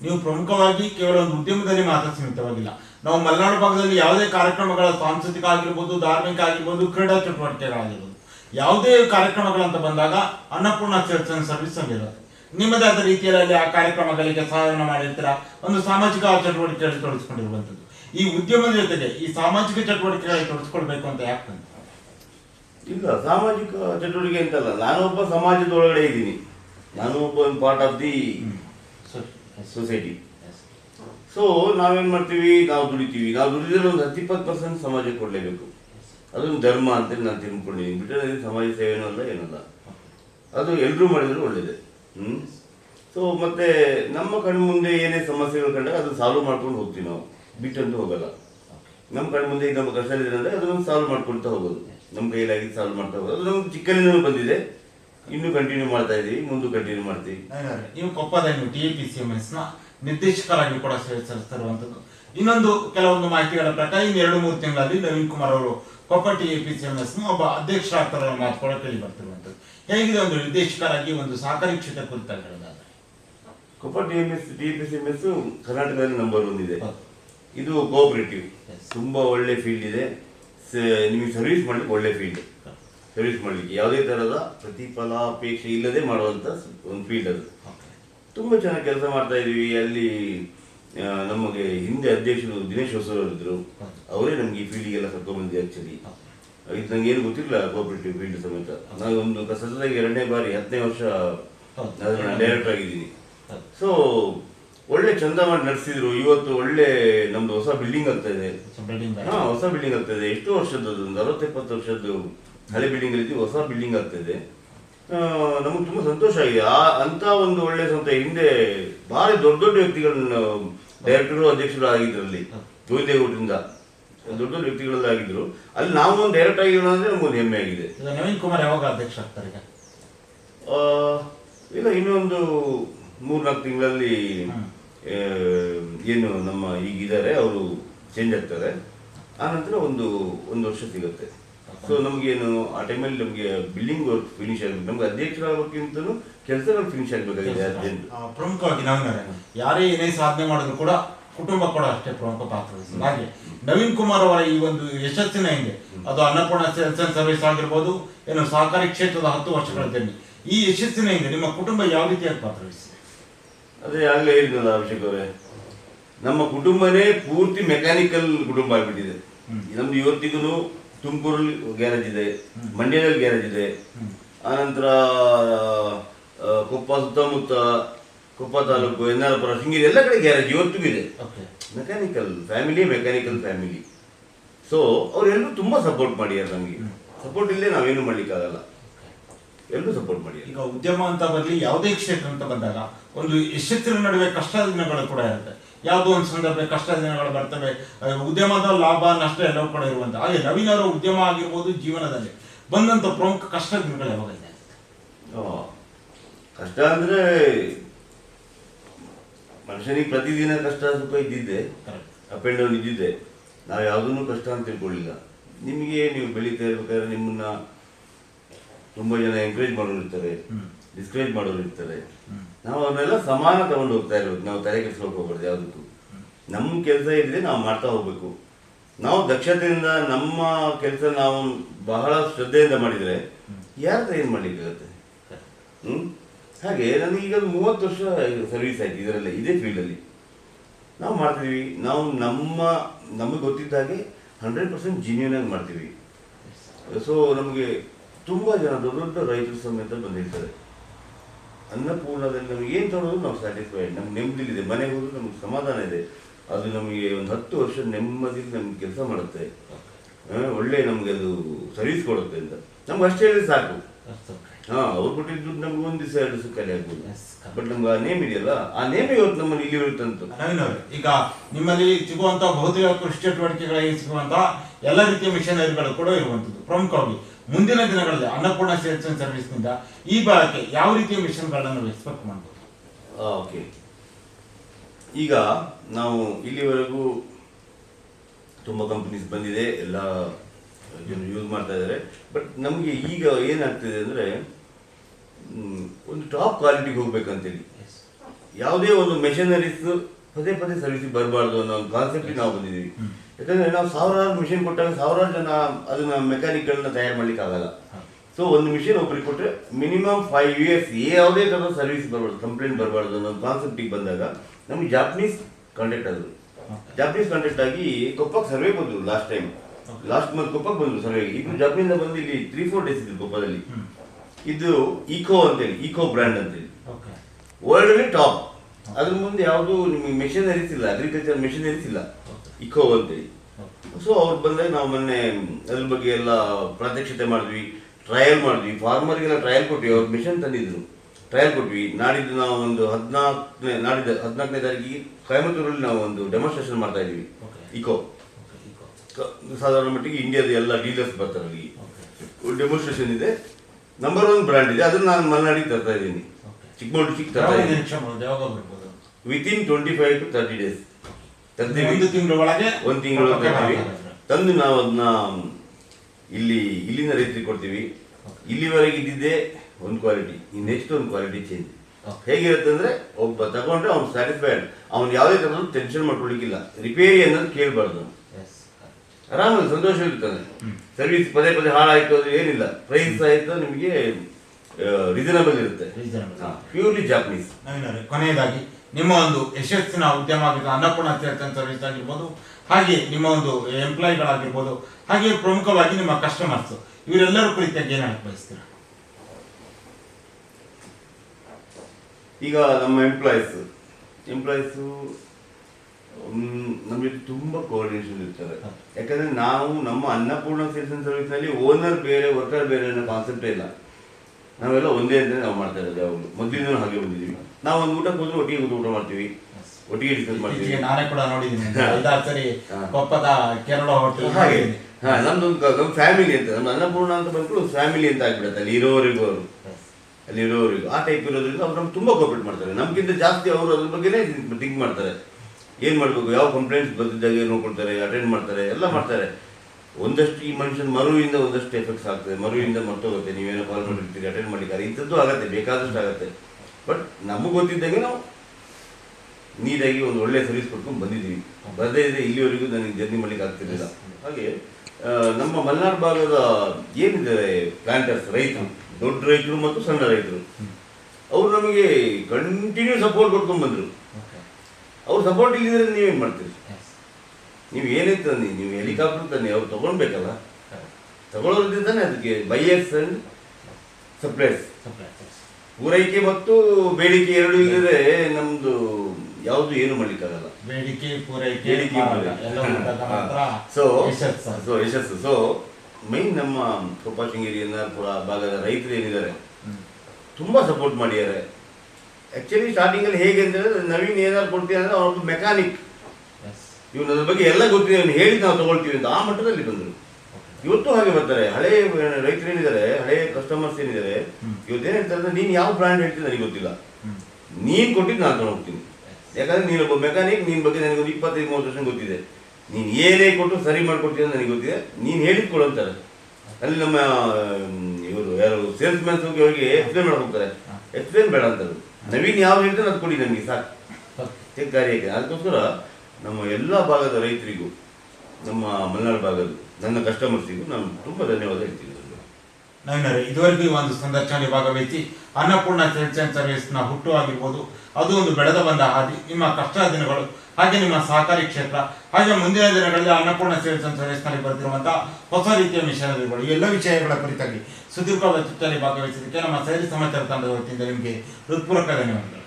ನೀವು ಪ್ರಮುಖವಾಗಿ ಕೇವಲ ಒಂದು ಉದ್ಯಮದಲ್ಲಿ ಮಾತ್ರ ಸೀಮಿತವಾಗಿಲ್ಲ. ನಾವು ಮಲೆನಾಡು ಭಾಗದಲ್ಲಿ ಯಾವುದೇ ಕಾರ್ಯಕ್ರಮಗಳ ಸಾಂಸ್ಕೃತಿಕ ಆಗಿರ್ಬೋದು, ಧಾರ್ಮಿಕ ಆಗಿರ್ಬೋದು, ಕ್ರೀಡಾ ಚಟುವಟಿಕೆಗಳಾಗಿರ್ಬೋದು. ಯಾವುದೇ ಕಾರ್ಯಕ್ರಮಗಳಂತ ಬಂದಾಗ ಅನ್ನಪೂರ್ಣ ಚರ್ಚ್ ಸರ್ವಿಸ್ ಅಲ್ಲಿರುತ್ತೆ ನಿಮ್ಮದೇ ಆದ ರೀತಿಯಲ್ಲಿ ಆ ಕಾರ್ಯಕ್ರಮಗಳಿಗೆ ಸಹಾಯವನ್ನು ಮಾಡಿರ್ತೀರಾ? ಒಂದು ಸಾಮಾಜಿಕ ಚಟುವಟಿಕೆಗಳಲ್ಲಿ ತೊಡಗಿಸ್ಕೊಂಡಿರುವಂಥದ್ದು. ಈ ಉದ್ಯಮದ ಜೊತೆಗೆ ಈ ಸಾಮಾಜಿಕ ಚಟುವಟಿಕೆಗಳಲ್ಲಿ ತೊಡಗಿಸ್ಕೊಳ್ಬೇಕು ಅಂತ ಯಾಕೆ? ಇಲ್ಲ ಸಾಮಾಜಿಕ ಚಟುವಟಿಕೆ ಅಂತಲ್ಲ ಒಬ್ಬ ಸಮಾಜದೊಳಗಡೆ ಇದ್ದೀನಿ. ನಾನು ಒಬ್ಬ part of the. Society. So ನಾವೇನ್ ಮಾಡ್ತೀವಿ? ನಾವು ದುಡಿತೀವಿ. ನಾವು ದುಡಿದ್ರೆ ಒಂದು ಹತ್ತು ಇಪ್ಪತ್ತು ಪರ್ಸೆಂಟ್ ಸಮಾಜಕ್ಕೆ ಕೊಡಲೇಬೇಕು. ಅದೊಂದು ಧರ್ಮ ಅಂತೇಳಿ ನಾನು ತಿಳ್ಕೊಂಡಿದ್ದೀನಿ. ಬಿಟ್ಟರೆ ಸಮಾಜ ಸೇವೆನೂ ಅಲ್ಲ, ಏನಲ್ಲ. ಅದು ಎಲ್ಲರೂ ಮಾಡಿದ್ರು ಒಳ್ಳೇದೆ. ಹ್ಮ್? ಸೊ ಮತ್ತೆ ನಮ್ಮ ಕಣ್ಣು ಮುಂದೆ ಏನೇ ಸಮಸ್ಯೆಗಳು ಕಂಡಾಗ ಅದನ್ನು ಸಾಲ್ವ್ ಮಾಡ್ಕೊಂಡು ಹೋಗ್ತೀವಿ ನಾವು. ಬಿಟ್ಟಂತೂ ಹೋಗಲ್ಲ. ನಮ್ಮ ಕಣ್ಣು ಮುಂದೆ ಈಗ ನಮ್ಮ ಕಷ್ಟ ಅಂದ್ರೆ ಅದನ್ನು ಸಾಲ್ವ್ ಮಾಡ್ಕೊಳ್ತಾ ಹೋಗೋದು. ನಮ್ಮ ಕೈಲಾಗಿ ಸಾಲ್ವ್ ಮಾಡ್ತಾ ಹೋಗೋದು. ಅದು ನಮ್ಗೆ ಚಿಕ್ಕನಿಂದ ಬಂದಿದೆ. ಇನ್ನು ಕಂಟಿನ್ಯೂ ಮಾಡ್ತಾ ಇದೀವಿ, ಮುಂದೆ ಕಂಟಿನ್ಯೂ ಮಾಡ್ತೀವಿ. ನೀವು ಕೊಪ್ಪದ ಟಿ ಪಿ ಸಿ ಎಂ ಎಸ್ನ ನಿರ್ದೇಶಕರಾಗಿ ಕೂಡ ಸೇವೆ ಸಲ್ಲಿಸ್ತಿರುವಂತದ್ದು ಇನ್ನೊಂದು ಕೆಲವೊಂದು ಮಾಹಿತಿಗಳ ಪ್ರಕಾರ, ಇನ್ನು ಎರಡು, ಮೂರು ತಿಂಗಳಲ್ಲಿ ನವೀನ್ ಕುಮಾರ್ ಅವರು Koppa T A P C M S ಒಬ್ಬ ಅಧ್ಯಕ್ಷರಾಗ್ತಾರ ಮಾತು ಕೂಡ ಕೇಳಿ ಬರ್ತಿರುವಂಥದ್ದು ಹೇಗಿದೆ ಒಂದು ನಿರ್ದೇಶಕರಾಗಿ ಒಂದು ಸಹಕಾರಿ ಕ್ಷೇತ್ರ ಕುರಿತ ಹೇಳೋದಾದ್ರೆ? Koppa M S D P C M S ಕರ್ನಾಟಕದಲ್ಲಿ ನಂಬರ್ ಒನ್ ಇದೆ. ಇದು ಕೋಆಪರೇಟಿವ್. ತುಂಬಾ ಒಳ್ಳೆ ಫೀಲ್ಡ್ ಇದೆ. ನಿಮಗೆ ಸರ್ವಿಸ್ ಮಾಡ್ಲಿಕ್ಕೆ ಒಳ್ಳೆ ಫೀಲ್ಡ್ ಸರ್ವಿಸ್ ಮಾಡ್ಲಿಕ್ಕೆ ಯಾವುದೇ ತರಹದ ಪ್ರತಿಫಲಾಪೇಕ್ಷೆ ಇಲ್ಲದೆ ಮಾಡುವಂತ ಒಂದು ಫೀಲ್ಡ್ ಅದು. ತುಂಬಾ ಚೆನ್ನಾಗಿ ಕೆಲಸ ಮಾಡ್ತಾ ಇದೀವಿ. ಅಲ್ಲಿ ನಮಗೆ ಹಿಂದೆ ಅಧ್ಯಕ್ಷರು ದಿನೇಶ್ ಹೊಸವರಿದ್ರು ಅವರೇ ನಮ್ಗೆ ಈ ಫೀಲ್ಡಿಗೆಲ್ಲ ಕರ್ಕೊಂಡ್ಬಂದಿ ಆಕ್ಚುಲಿ ಇದು ನಂಗೆ ಏನು ಗೊತ್ತಿಲ್ಲ ಕೋಆಪರೇಟಿವ್ ಫೀಲ್ಡ್ ಸಮೇತ. ನಾನು ಒಂದು ಸತತವಾಗಿ ಎರಡನೇ ಬಾರಿ ಹತ್ತನೇ ವರ್ಷ ಡೈರೆಕ್ಟರ್ ಆಗಿದ್ದೀನಿ. ಸೊ ಒಳ್ಳೆ ಚಂದ ಮಾಡಿ ನಡೆಸಿದ್ರು. ಇವತ್ತು ಒಳ್ಳೆ ನಮ್ದು ಹೊಸ ಬಿಲ್ಡಿಂಗ್ ಆಗ್ತಾ ಇದೆ. ಹಾ ಹೊಸ ಬಿಲ್ಡಿಂಗ್ ಆಗ್ತಾ ಇದೆ. ಎಷ್ಟು ವರ್ಷದ್ದು? ಒಂದು ಒಂದು ಅರವತ್ತೆಪ್ಪತ್ತು ವರ್ಷದ್ದು ಹಳೆ ಬಿಲ್ಡಿಂಗ್ ಅಲ್ಲಿ ಹೊಸ ಬಿಲ್ಡಿಂಗ್ ಆಗ್ತಾ ಇದೆ. ನಮಗೆ ತುಂಬಾ ಸಂತೋಷ ಆಗಿದೆ. ಆ ಅಂತ ಒಂದು ಒಳ್ಳೆ ಸಂತ ಹಿಂದೆ ಭಾರಿ ದೊಡ್ಡ ದೊಡ್ಡ ವ್ಯಕ್ತಿಗಳನ್ನ ಡೈರೆಕ್ಟರು ಅಧ್ಯಕ್ಷರು ಆಗಿದ್ರಲ್ಲಿ ಗೋವಿಂದೇಗೌಡರಿಂದ ದೊಡ್ಡ ದೊಡ್ಡ ವ್ಯಕ್ತಿಗಳೆಲ್ಲ ಆಗಿದ್ರು ಅಲ್ಲಿ ನಾವು ಒಂದು ಡೈರೆಕ್ಟ್ ಆಗಿರೋಣ ಅಂದ್ರೆ ನಮಗೊಂದು ಹೆಮ್ಮೆ ಆಗಿದೆ. ಈಗ ನವೀನ್ ಕುಮಾರ್ ಯಾವಾಗ ಅಧ್ಯಕ್ಷ ಆಗ್ತಾರೆ ಈಗ? ಆ, ಇಲ್ಲ ಇನ್ನೊಂದು ಮೂರ್ನಾಲ್ಕು ತಿಂಗಳಲ್ಲಿ ಏನು ನಮ್ಮ ಈಗಿದ್ದಾರೆ ಅವರು ಚೇಂಜ್ ಆಗ್ತಾರೆ. ಆನಂತರ ಒಂದು ಒಂದು ವರ್ಷ ಸಿಗುತ್ತೆ. ಸೊ ನಮಗೇನು ಆ ಟೈಮಲ್ಲಿ ನಮಗೆ ಬಿಲ್ಡಿಂಗ್ ವರ್ಕ್ ಫಿನಿಶ್ ಆಗಬೇಕು. ನಮ್ಗೆ ಅಧ್ಯಕ್ಷರಾಗೋಕ್ಕಿಂತಲೂ ಕೆಲಸಗಳು ಫಿನಿಶ್ ಆಗಬೇಕಾಗಿದೆ ಅರ್ಜೆಂಟ್. ಪ್ರಮುಖವಾಗಿ ನಾನು ಯಾರೇ ಏನೇ ಸಾಧನೆ ಮಾಡಿದ್ರು ಕೂಡ ಕುಟುಂಬ ಕೂಡ ಅಷ್ಟೇ ಪ್ರಮುಖ ಪಾತ್ರ ಹಾಗೆ ನವೀನ್ ಕುಮಾರ್ ಅವರ ಈ ಒಂದು ಯಶಸ್ಸಿನ ಹಿಂದೆ ಅದು ಅನ್ನಪೂರ್ಣ ಸರ್ವಿಸ್ ಆಗಿರ್ಬೋದು ಏನು ಸಹಕಾರಿ ಕ್ಷೇತ್ರದ ಹತ್ತು ವರ್ಷಗಳ ಜರ್ನಿ. ಈ ಯಶಸ್ಸಿನ ಹಿಂದೆ ನಿಮ್ಮ ಕುಟುಂಬ ಯಾವ ರೀತಿಯಾಗಿ ಪಾತ್ರ ವಹಿಸಿದೆ ಅದೇ ಆಗಲೇ ಹೇಳಿದ್ನಲ್ಲ ಅಭಿಷೇಕ್ ಅವರೇ ನಮ್ಮ ಕುಟುಂಬನೇ ಪೂರ್ತಿ ಮೆಕ್ಯಾನಿಕಲ್ ಕುಟುಂಬ ಆಗಿಬಿಟ್ಟಿದೆ. ನಮ್ದು ಇವತ್ತಿಗೂ ತುಮಕೂರಲ್ಲಿ ಗ್ಯಾರೇಜ್ ಇದೆ ಮಂಡ್ಯದಲ್ಲಿ ಗ್ಯಾರೇಜ್ ಇದೆ. ಆನಂತರ ಕೊಪ್ಪ ಸುತ್ತಮುತ್ತ ಕೊಪ್ಪ ತಾಲೂಕು ಎನ್ನಾರಪುರ ಶೃಂಗೇರಿ ಎಲ್ಲ ಕಡೆ ಗ್ಯಾರೇಜ್ ಇವತ್ತಿಗೂ ಇದೆ. Mechanical family mechanical family so ಅವರೆಲ್ಲರೂ ತುಂಬ ಸಪೋರ್ಟ್ ಮಾಡಿದ್ದಾರೆ ನಮಗೆ. ಸಪೋರ್ಟ್ ಇಲ್ಲದೆ ನಾವೇನು ಮಾಡ್ಲಿಕ್ಕಾಗಲ್ಲ. ಎಲ್ಲರೂ ಸಪೋರ್ಟ್ ಮಾಡಿ ಈಗ ಉದ್ಯಮ ಅಂತ ಬರಲಿ ಯಾವುದೇ ಕ್ಷೇತ್ರ ಅಂತ ಬಂದಾಗ ಒಂದು ಯಶಸ್ಸಿನ ನಡುವೆ ಕಷ್ಟ ದಿನಗಳು ಕೂಡ ಇರುತ್ತೆ. ಯಾವುದೋ ಒಂದು ಸಂದರ್ಭದಲ್ಲಿ ಕಷ್ಟ ದಿನಗಳು ಬರ್ತವೆ ಉದ್ಯಮದ ಲಾಭ ನಷ್ಟ ಎಲ್ಲವೂ ಕೂಡ ಇರುವಂಥ ಹಾಗೆ ರವಿನವರ ಉದ್ಯಮ ಆಗಿರ್ಬೋದು ಜೀವನದಲ್ಲಿ ಬಂದಂತ ಪ್ರಮುಖ ಕಷ್ಟ ದಿನಗಳು ಯಾವಾಗ ಇದೆ ಕಷ್ಟ ಅಂದ್ರೆ ಮನುಷ್ಯನಿಗೆ ಪ್ರತಿದಿನ ಕಷ್ಟ ಸುಖ ಇದ್ದಿದ್ದೆ. ಅಪ್ ಆ್ಯಂಡ್ ಡೌನ್ ಇದ್ದಿದ್ದೆ ನಾವು ಯಾವುದನ್ನು ಕಷ್ಟ ಅಂತ ತಿಳ್ಕೊಳ್ಳಿಲ್ಲ ನಿಮಗೆ ನೀವು ಬೆಳೀತಾ ಇರ್ಬೇಕಾದ್ರೆ ನಿಮ್ಮನ್ನ ತುಂಬ ಜನ ಎಂಕರೇಜ್ ಮಾಡೋರು ಇರ್ತಾರೆ. ಡಿಸ್ಕರೇಜ್ ಮಾಡೋರು ಇರ್ತಾರೆ. ನಾವು ಅವನ್ನೆಲ್ಲ ಸಮಾನ ತಗೊಂಡು ಹೋಗ್ತಾ ಇರೋದು. ನಾವು ತಲೆ ಕೆಲಸ ಹೋಗ್ಬಾರ್ದು, ಯಾವುದಕ್ಕೂ. ನಮ್ಮ ಕೆಲಸ ಇದ್ರೆ ನಾವು ಮಾಡ್ತಾ ಹೋಗ್ಬೇಕು. ನಾವು ದಕ್ಷತೆಯಿಂದ, ನಮ್ಮ ಕೆಲಸ ನಾವು ಬಹಳ ಶ್ರದ್ಧೆಯಿಂದ ಮಾಡಿದರೆ ಯಾರ ಏನು ಮಾಡ್ಲಿಕ್ಕಾಗತ್ತೆ? ಹ್ಮ್? ಹಾಗೆ ನನಗೆ ಈಗ ಮೂವತ್ತು ವರ್ಷ ಸರ್ವಿಸ್ ಆಯ್ತು ಇದರಲ್ಲೇ, ಇದೇ ಫೀಲ್ಡಲ್ಲಿ ನಾವು ಮಾಡ್ತೀವಿ ನಾವು ನಮ್ಮ, ನಮಗೆ ಗೊತ್ತಿದ್ದ ಹಾಗೆ ಹಂಡ್ರೆಡ್ ಪರ್ಸೆಂಟ್ ಜಿನ್ಯೂನ್ ಆಗಿ ಮಾಡ್ತೀವಿ. ಸೊ ನಮಗೆ ತುಂಬ ಜನ ದೊಡ್ಡ ದೊಡ್ಡ ರೈತರು ಸಮೇತ ಬಂದಿರ್ತಾರೆ. ಅನ್ನಪೂರ್ಣದಲ್ಲಿ ನಮಗೆ ಏನು ತಗೊಳ್ಳೋದು ನಾವು ಸ್ಯಾಟಿಸ್ಫೈಡ್ ನಮ್ಗೆ ನೆಮ್ಮದಿಲಿದೆ ಮನೆಗೆ ಹೋದ್ರೆ ನಮ್ಗೆ ಸಮಾಧಾನ ಇದೆ. ಅದು ನಮಗೆ ಒಂದು ಹತ್ತು ವರ್ಷ ನೆಮ್ಮದಿ ನಮ್ಗೆ ಕೆಲಸ ಮಾಡುತ್ತೆ. ಒಳ್ಳೆ ನಮಗೆ ಅದು ಸರ್ವಿಸ್ ಕೊಡುತ್ತೆ ಅಂತ. ನಮ್ಗೆ ಅಷ್ಟೇ ಸಾಕು. ಹಾ ಅವ್ರು ಕೊಟ್ಟಿದ್ದು ನಮ್ಗೆ ಒಂದು ದಿವಸ ಎರಡು ದಿವಸ ಕಲೆ ಆಗ್ಬೋದು. ಬಟ್ ನಮ್ಗೆ ಆ ನೇಮ್ ಇದೆಯಲ್ಲ ಆ ನೇಮ್ ಇವತ್ತು ನಮ್ಮಲ್ಲಿ ಇಲ್ಲಿ ಇರುತ್ತಂತ ಈಗ ನಿಮ್ಮಲ್ಲಿ ಸಿಗುವಂತಹ ಬಹುತೇಕ ಕೃಷಿ ಚಟುವಟಿಕೆಗಳಿಗೆ ಸಿಗುವಂತಹ ಎಲ್ಲ ರೀತಿಯ ಮಿಷನರಿಗಳು ಕೂಡ ಇರುವಂತದ್ದು. ಪ್ರಮುಖವಾಗಿ ಮುಂದಿನ ದಿನಗಳಲ್ಲಿ ಅನ್ನಪೂರ್ಣ ಸೇಲ್ಸ್ ಅಂಡ್ ಸರ್ವಿಸ್ನಿಂದ ಈ ಭಾಗಕ್ಕೆ ಯಾವ ರೀತಿಯ ಮಿಷನ್ಗಳನ್ನು ಎಕ್ಸ್ಪೆಕ್ಟ್ ಮಾಡಬಹುದು ಓಕೆ ಈಗ ನಾವು ಇಲ್ಲಿವರೆಗೂ ತುಂಬ ಕಂಪನೀಸ್ ಬಂದಿದೆ ಎಲ್ಲ ಜನರು ಯೂಸ್ ಮಾಡ್ತಾ ಇದ್ದಾರೆ. ಬಟ್ ನಮಗೆ ಈಗ ಏನಾಗ್ತಿದೆ ಅಂದರೆ ಒಂದು ಟಾಪ್ ಕ್ವಾಲಿಟಿಗೆ ಹೋಗ್ಬೇಕಂತೇಳಿ. ಯಾವುದೇ ಒಂದು ಮೆಷಿನರೀಸ್ ಪದೇ ಪದೇ ಸರ್ವಿಸ್ ಬರಬಾರ್ದು ಅನ್ನೋ ಒಂದು ಕಾನ್ಸೆಪ್ಟ್ ನಾವು ಬಂದಿದ್ದೀವಿ. ಯಾಕಂದ್ರೆ ನಾವು ಸಾವಿರಾರು ಮಿಷಿನ್ ಕೊಟ್ಟಾಗ ಸಾವಿರಾರು ಜನ ಅದನ್ನ ಮೆಕ್ಯಾನಿಕ್ಗಳನ್ನ ತಯಾರು ಮಾಡ್ಲಿಕ್ಕೆ ಆಗಲ್ಲ ಸೊ ಒಂದು ಮಿಷಿನ್ ಒಬ್ಬರಿಗೆ ಕೊಟ್ಟರೆ ಮಿನಿಮಮ್ ಫೈವ್ ಇಯರ್ಸ್ ಯಾವುದೇ ಥರದ ಸರ್ವಿಸ್ ಬರಬಾರ್ದು ಕಂಪ್ಲೇಂಟ್ ಬರಬಾರ್ದು ಅನ್ನೋ ಕಾನ್ಸೆಪ್ಟಿಗೆ ಬಂದಾಗ ನಮಗೆ ಜಾಪನೀಸ್ ಕಾಂಟ್ಯಾಕ್ಟ್ ಆದರು. ಜಾಪನೀಸ್ ಕಾಂಟ್ಯಾಕ್ಟ್ ಆಗಿ ಕೊಪ್ಪಕ್ಕೆ ಸರ್ವೆ ಬಂದರು ಲಾಸ್ಟ್ ಟೈಮ್ ಲಾಸ್ಟ್ ಮಂತ್ ಕೊಪ್ಪಕ್ಕೆ ಬಂದರು ಸರ್ವೆ ಇಬ್ರು ಜಾಪನಿಂದ ಬಂದು ಇಲ್ಲಿ ತ್ರೀ ಫೋರ್ ಡೇಸ್ ಇದ್ರು ಕೊಪ್ಪದಲ್ಲಿ. ಇದು ಈಕೋ ಅಂತೇಳಿ ಈಕೋ ಬ್ರ್ಯಾಂಡ್ ಅಂತೇಳಿ. ಓಕೆ ವರ್ಲ್ಡ್ ಟಾಪ್ ಅದ್ರ ಮುಂದೆ ಯಾವುದು ನಿಮಗೆ ಮೆಷಿನರೀಸ್ ಇಲ್ಲ ಅಗ್ರಿಕಲ್ಚರ್ ಮೆಷಿನರೀಸ್ ಇಲ್ಲ. ಇಕೋ ಅಂತೇಳಿ ಸೊ ಅವ್ರು ಬಂದಾಗ ನಾವು ಮೊನ್ನೆ ಅದ್ರ ಬಗ್ಗೆ ಎಲ್ಲ ಪ್ರಾತ್ಯಕ್ಷತೆ ಮಾಡಿದ್ವಿ ಟ್ರಯಲ್ ಮಾಡಿದ್ವಿ. ಫಾರ್ಮರ್ಗೆಲ್ಲ ಟ್ರಯಲ್ ಕೊಟ್ವಿ ಅವ್ರು ಮಿಷನ್ ತಂದಿದ್ರು. ಟ್ರಯಲ್ ಕೊಟ್ವಿ. ನಾಡಿದ್ದು ನಾವು ಒಂದು ಹದಿನಾಲ್ಕನೇ ನಾಡಿದ್ದು ಹದಿನಾಲ್ಕನೇ ತಾರೀಕಿಗೆ ಕೊಯಮತ್ತೂರಲ್ಲಿ ನಾವು ಒಂದು ಡೆಮಾನ್ಸ್ಟ್ರೇಷನ್ ಮಾಡ್ತಾ ಇದ್ದೀವಿ. ಇಕೋ ಸಾಧಾರಣ ಮಟ್ಟಿಗೆ ಇಂಡಿಯಾದ ಎಲ್ಲ ಡೀಲರ್ಸ್ ಬರ್ತಾರೆ ಅಲ್ಲಿ. ಡೆಮಾನ್ಸ್ಟ್ರೇಷನ್ ಇದೆ. ನಂಬರ್ ಒನ್ ಬ್ರ್ಯಾಂಡ್ ಇದೆ. ಅದನ್ನ ನಾನು ಮಲೆನಾಡಿಗೆ ತರ್ತಾ ಇದ್ದೀನಿ. ಚಿಕ್ಕಮಗಳೂರು ಚಿಕ್ಕ ತರ್ತಾ ಇದ್ದೀನಿ. Within twenty five to thirty days ತರ್ತೀವಿ ಒಂದು ತಿಂಗಳ ಒಳಗೆ ಒಂದು ತಿಂಗಳು ತರ್ತೀವಿ ತಂದು ನಾವು ಅದನ್ನ ಇಲ್ಲಿ ಇಲ್ಲಿನ ರೈತರಿಗೆ ಕೊಡ್ತೀವಿ. ಇಲ್ಲಿವರೆಗೆ ಇದ್ದಿದ್ದೇ ಒಂದು ಕ್ವಾಲಿಟಿ ನೆಕ್ಸ್ಟ್ ಒಂದು ಕ್ವಾಲಿಟಿ ಚೇಂಜ್ ಹೇಗಿರುತ್ತೆ ಅಂದ್ರೆ ಒಬ್ಬ ತಗೊಂಡ್ರೆ ಅವ್ನು ಸ್ಯಾಟಿಸ್ಫೈಡ್ ಅವ್ನು ಯಾವುದೇ ಥರದ ಟೆನ್ಷನ್ ಮಾಡ್ಕೊಳ್ಳಿಕ್ಕಿಲ್ಲ. ರಿಪೇರಿ ಅನ್ನೋದು ಕೇಳಬಾರ್ದು ಆರಾಮಾಗಿ ಸಂತೋಷ ಇರ್ತಾನೆ ಸರ್ವಿಸ್ ಪದೇ ಪದೇ ಹಾಳಾಯ್ತು ಅದು ಏನಿಲ್ಲ. ಪ್ರೈಸ್ ಆಯ್ತು ನಿಮಗೆ ರೀಸನಬಲ್ ಇರುತ್ತೆ. ಪ್ಯೂರ್ಲಿ ಜಾಪನೀಸ್ ಕೊನೆಯದಾಗಿ ನಿಮ್ಮ ಒಂದು ಯಶಸ್ಸಿನ ಉದ್ಯಮ ಆಗಿದ್ದ ಅನ್ನಪೂರ್ಣ ತೀರ್ಥ ಸರ್ವಿಸ್ ಆಗಿರ್ಬೋದು ಹಾಗೆ ನಿಮ್ಮ ಒಂದು ಎಂಪ್ಲಾಯಿಗಳಾಗಿರ್ಬೋದು ಹಾಗೆ ಪ್ರಮುಖವಾಗಿ ನಿಮ್ಮ ಕಸ್ಟಮರ್ಸ್ ಇವರೆಲ್ಲರ ಕುರಿತಾಗಿ ಏನು ಹೇಳಕ್ ಬಯಸ್ತೀರಾ? ಈಗ ನಮ್ಮ ಎಂಪ್ಲಾಯೀಸ್ ಎಂಪ್ಲಾಯೀಸು ನಮಗೆ ತುಂಬ ಕೋಆರ್ಡಿನೇಷನ್ ಇರ್ತಾರೆ. ಯಾಕಂದ್ರೆ ನಾವು ನಮ್ಮ ಅನ್ನಪೂರ್ಣ ಸೇಲ್ಸ್ ಸರ್ವಿಸ್ನಲ್ಲಿ ಓನರ್ ಬೇರೆ ವರ್ಕರ್ ಬೇರೆ ಅನ್ನೋ ಕಾನ್ಸೆಪ್ಟೇ ಇಲ್ಲ. ನಾವೆಲ್ಲ ಒಂದೇ ಅಂತ ನಾವು ಮಾಡ್ತಾ ಇರೋದು ಯಾವಾಗಲೂ. ಮೊದಲಿಂದ ಹಾಗೆ ಬಂದಿದ್ದೀವಿ. ನಾವು ಒಂದು ಊಟಕ್ಕೆ ಹೋದ್ರೆ ಒಟ್ಟಿಗೆ ಕೂತು ಊಟ ಮಾಡ್ತೀವಿ. ಒಟ್ಟಿಗೆ ಡಿಸ್ಕಸ್ ಮಾಡ್ತೀವಿ. ನಾನೇ ಕೂಡ ನೋಡಿದ್ದೀನಿ. ಐದಾರು ಸರಿ ಹಾ. ಕೊಪ್ಪದ ಕೇರಳ ಹೋಟೆಲ್ ಹಾಗೆ. ಹಾ ನಮ್ದು ಒಂದು ಫ್ಯಾಮಿಲಿ ಅಂತ ನಮ್ಮ ಅನ್ನಪೂರ್ಣ ಅಂತ ಬಂದ್ಬಿಟ್ಟು ಫ್ಯಾಮಿಲಿ ಅಂತ ಆಗ್ಬಿಡುತ್ತೆ. ಅಲ್ಲಿ ಇರೋರಿಗೂ ಅವರು. ಅಲ್ಲಿ ಇರೋವರೆಗೂ. ಆ ಟೈಪ್ ಇರೋದ್ರಿಂದ ಅವ್ರು ನಮ್ಗೆ ತುಂಬ ಕೋಪರೇಟ್ ಮಾಡ್ತಾರೆ. ನಮ್ಗಿಂತ ಜಾಸ್ತಿ ಅವರು ಅದ್ರ ಬಗ್ಗೆನೇ ಥಿಂಕ್ ಮಾಡ್ತಾರೆ. ಏನು ಮಾಡಬೇಕು? ಯಾವ ಕಂಪ್ಲೇಂಟ್ಸ್ ಬಂದಿದ್ದಾಗ ನೋಡ್ಕೊಳ್ತಾರೆ? ಅಟೆಂಡ್ ಮಾಡ್ತಾರೆ? ಎಲ್ಲ ಮಾಡ್ತಾರೆ. ಒಂದಷ್ಟು ಈ ಮನುಷ್ಯನ ಮರುವಿಂದ ಒಂದಷ್ಟು ಎಫೆಕ್ಟ್ಸ್ ಆಗ್ತದೆ. ಮರುವಿಂದ ಮರ್ತೋಗುತ್ತೆ. ನೀವೇನೋ ಕಾಲ್ ಮಾಡಿರ್ತೀರಿ ಅಟೆಂಡ್ ಮಾಡಿದ್ದಾರೆ. ಇಂಥದ್ದು ಆಗತ್ತೆ ಬೇಕಾದಷ್ಟು ಆಗತ್ತೆ. ಬಟ್ ನಮಗೆ ಗೊತ್ತಿದ್ದಂಗೆ ನಾವು ನೀಟಾಗಿ ಒಂದು ಒಳ್ಳೆ ಸರ್ವಿಸ್ ಕೊಟ್ಕೊಂಡು ಬಂದಿದ್ದೀವಿ. ಬರದೇ ಇದೆ ಇಲ್ಲಿವರೆಗೂ ನನಗೆ ಜರ್ನಿ ಮಾಡ್ಲಿಕ್ಕೆ ಆಗ್ತಿರ್ಲಿಲ್ಲ. ಹಾಗೆ ನಮ್ಮ ಮಲ್ನಾಡ್ ಭಾಗದ ಏನಿದ್ದಾರೆ ಪ್ಲಾಂಟರ್ಸ್ ರೈತರು ದೊಡ್ಡ ರೈತರು ಮತ್ತು ಸಣ್ಣ ರೈತರು ಅವರು ನಮಗೆ ಕಂಟಿನ್ಯೂ ಸಪೋರ್ಟ್ ಕೊಟ್ಕೊಂಡು ಬಂದರು. ಅವ್ರು ಸಪೋರ್ಟ್ ಇಲ್ಲಿದ್ರೆ ನೀವೇನು ಮಾಡ್ತೀರಿ? ನೀವು ಏನೇ ತನ್ನಿ ನೀವು ಹೆಲಿಕಾಪ್ಟರ್ ತನ್ನಿ ಅವ್ರು ತಗೊಳ್ಬೇಕಲ್ಲ? ತಗೊಳ್ಳೋದಿದ್ದಾನೆ ಅದಕ್ಕೆ ಬೈಯರ್ಸ್ ಅಂಡ್ ಸಪ್ಲೈಸ್ ಪೂರೈಕೆ ಮತ್ತು ಬೇಡಿಕೆ ಎರಡು ಇಲ್ಲದೆ ನಮ್ದು ಯಾವುದು ಏನು ಮಾಡ್ಲಿಕ್ಕಾಗಲ್ಲ. ಬೇಡಿಕೆ ಪೂರೈಕೆ ಸೊ ಯಶಸ್ಸು. ಸೊ ಯಶಸ್ಸು. ಸೊ ಮೈನ್ ನಮ್ಮ ಕೊಪ್ಪ ಶೃಂಗೇರಿ ಎನ್ನಾರ್ಪುರ ಭಾಗದ ರೈತರು ಏನಿದ್ದಾರೆ. ತುಂಬಾ ಸಪೋರ್ಟ್ ಮಾಡಿದ್ದಾರೆ. ಆಕ್ಚುಲಿ ಸ್ಟಾರ್ಟಿಂಗ್ ಅಲ್ಲಿ ಹೇಗೆ ಅಂತ ಹೇಳಿದ್ರೆ ನವೀನ್ ಏನಾದ್ರು ಕೊಡ್ತೀನಿ ಅಂದ್ರೆ ಅವ್ರದ್ದು ಮೆಕ್ಯಾನಿಕ್. ಇವ್ನು ಅದ್ರ ಬಗ್ಗೆ ಎಲ್ಲ ಗೊತ್ತಿದೆ ಇವನು ಹೇಳಿ ನಾವು ತಗೊಳ್ತೀವಿ ಅಂತ ಆ ಮಟ್ಟದಲ್ಲಿ ಬಂದರು. ಇವತ್ತು ಹಾಗೆ ಬರ್ತಾರೆ ಹಳೆ ರೈತರು ಏನಿದ್ದಾರೆ ಹಳೆ ಕಸ್ಟಮರ್ಸ್ ಏನಿದ್ದಾರೆ ಹ್ಮ್. ಇವತ್ತು ಏನ್ ಹೇಳ್ತಾರೆ ಅಂದ್ರೆ ನೀನು ಯಾವ ಬ್ರ್ಯಾಂಡ್ ಹೇಳ್ತೀನಿ ನನಗೆ ಗೊತ್ತಿಲ್ಲ. ನೀನು ಕೊಟ್ಟಿದ್ದು ನಾನು ತಗೊಂಡು ಹೋಗ್ತೀನಿ ಯಾಕಂದ್ರೆ ನೀನು ಒಬ್ಬ ಮೆಕ್ಯಾನಿಕ್ ನಿನ್ನ ಬಗ್ಗೆ ನನಗೆ ಒಂದು ಇಪ್ಪತ್ತೈದು ಮೂವತ್ತು ವರ್ಷ ಗೊತ್ತಿದೆ. ನೀನು ಏನೇ ಕೊಟ್ಟು ಸರಿ ಮಾಡಿಕೊಡ್ತೀನಿ ಅಂತ ನನಗೆ ಗೊತ್ತಿದೆ. ನೀನು ಹೇಳಿದ್ ಕೊಡು ಅಂತಾರೆ. ಅಲ್ಲಿ ನಮ್ಮ ಇವರು ಯಾರು ಸೇಲ್ಸ್ ಮ್ಯಾನ್ಸ್ ಹೋಗಿ ಹೋಗಿ ಎಕ್ಸ್ಪ್ಲೇನ್ ಮಾಡಿ ಹೋಗ್ತಾರೆ. ಎಕ್ಸ್ಪ್ಲೇನ್ ಬೇಡ ಅಂತಾರೆ. ನವೀನ್ ಯಾವ ಹೇಳ್ತಾರೆ ಅದು ಕೊಡಿ ನನಗೆ ಸಾಕು. ಕಾರ್ಯಕ್ಕೆ ಅದಕ್ಕೋಸ್ಕರ ನಮ್ಮ ಎಲ್ಲ ಭಾಗದ ರೈತರಿಗೂ, ನಮ್ಮ ಮಲೆನಾಡು ಭಾಗದ ನನ್ನ ಕಸ್ಟಮರ್ಸಿಗೂ ನಾನು ತುಂಬ ಧನ್ಯವಾದ ಹೇಳ್ತೀನಿ ನವೀನರೇ, ಇದುವರೆಗೂ ಈ ಒಂದು ಸಂದರ್ಶನ ಭಾಗವಹಿಸಿ ಅನ್ನಪೂರ್ಣ ಸೇಲ್ಸ್ ಅಂಡ್ ಸರ್ವಿಸ್ನ ಹುಟ್ಟು ಆಗಿರ್ಬೋದು, ಅದು ಒಂದು ಬೆಳೆದ ಬಂದ ಹಾದಿ. ನಿಮ್ಮ ಕಷ್ಟ ದಿನಗಳು, ಹಾಗೆ ನಿಮ್ಮ ಸಹಕಾರಿ ಕ್ಷೇತ್ರ, ಹಾಗೆ ಮುಂದಿನ ದಿನಗಳಲ್ಲಿ ಅನ್ನಪೂರ್ಣ ಸೇಲ್ಸ್ ಅಂಡ್ ಸರ್ವಿಸ್ನಲ್ಲಿ ಬರ್ತಿರುವಂತಹ ಹೊಸ ರೀತಿಯ ಮಿಷನರಿಗಳು ಎಲ್ಲ ವಿಷಯಗಳ ಕುರಿತಾಗಿ ಸುದೀರ್ಘವಾದ ಚರ್ಚೆಯಲ್ಲಿ ಭಾಗವಹಿಸಿದ್ದಕ್ಕೆ ನಮ್ಮ ಸೇರಿ ಸಮಾಚಾರ ತಂಡದ ವತಿಯಿಂದ ನಿಮಗೆ ಹೃತ್ಪೂರ್ವಕ ಧನ್ಯವಾದಗಳು.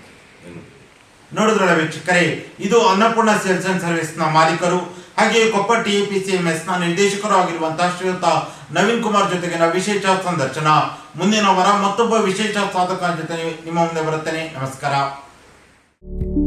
ನೋಡಿದ್ರಲ್ಲ ವೀಕ್ಷಕರೇ ಇದು ಅನ್ನಪೂರ್ಣ ಸೇಲ್ಸ್ ಅಂಡ್ ಸರ್ವಿಸ್ನ ಮಾಲೀಕರು, ಹಾಗೆಯೇ ಕೊಪ್ಪ ಟಿಎಪಿಸಿಎಂಎಸ್ನ ನಿರ್ದೇಶಕರು ಆಗಿರುವಂತಹ ಶ್ರೀಯುತ ನವೀನ್ ಕುಮಾರ್ ಜೊತೆಗಿನ ವಿಶೇಷ ಸಂದರ್ಶನ. ಮುಂದಿನ ವಾರ ಮತ್ತೊಬ್ಬ ವಿಶೇಷ ಸಾಧಕ ಜೊತೆ ನಿಮ್ಮ ಮುಂದೆ ಬರುತ್ತೇನೆ. ನಮಸ್ಕಾರ.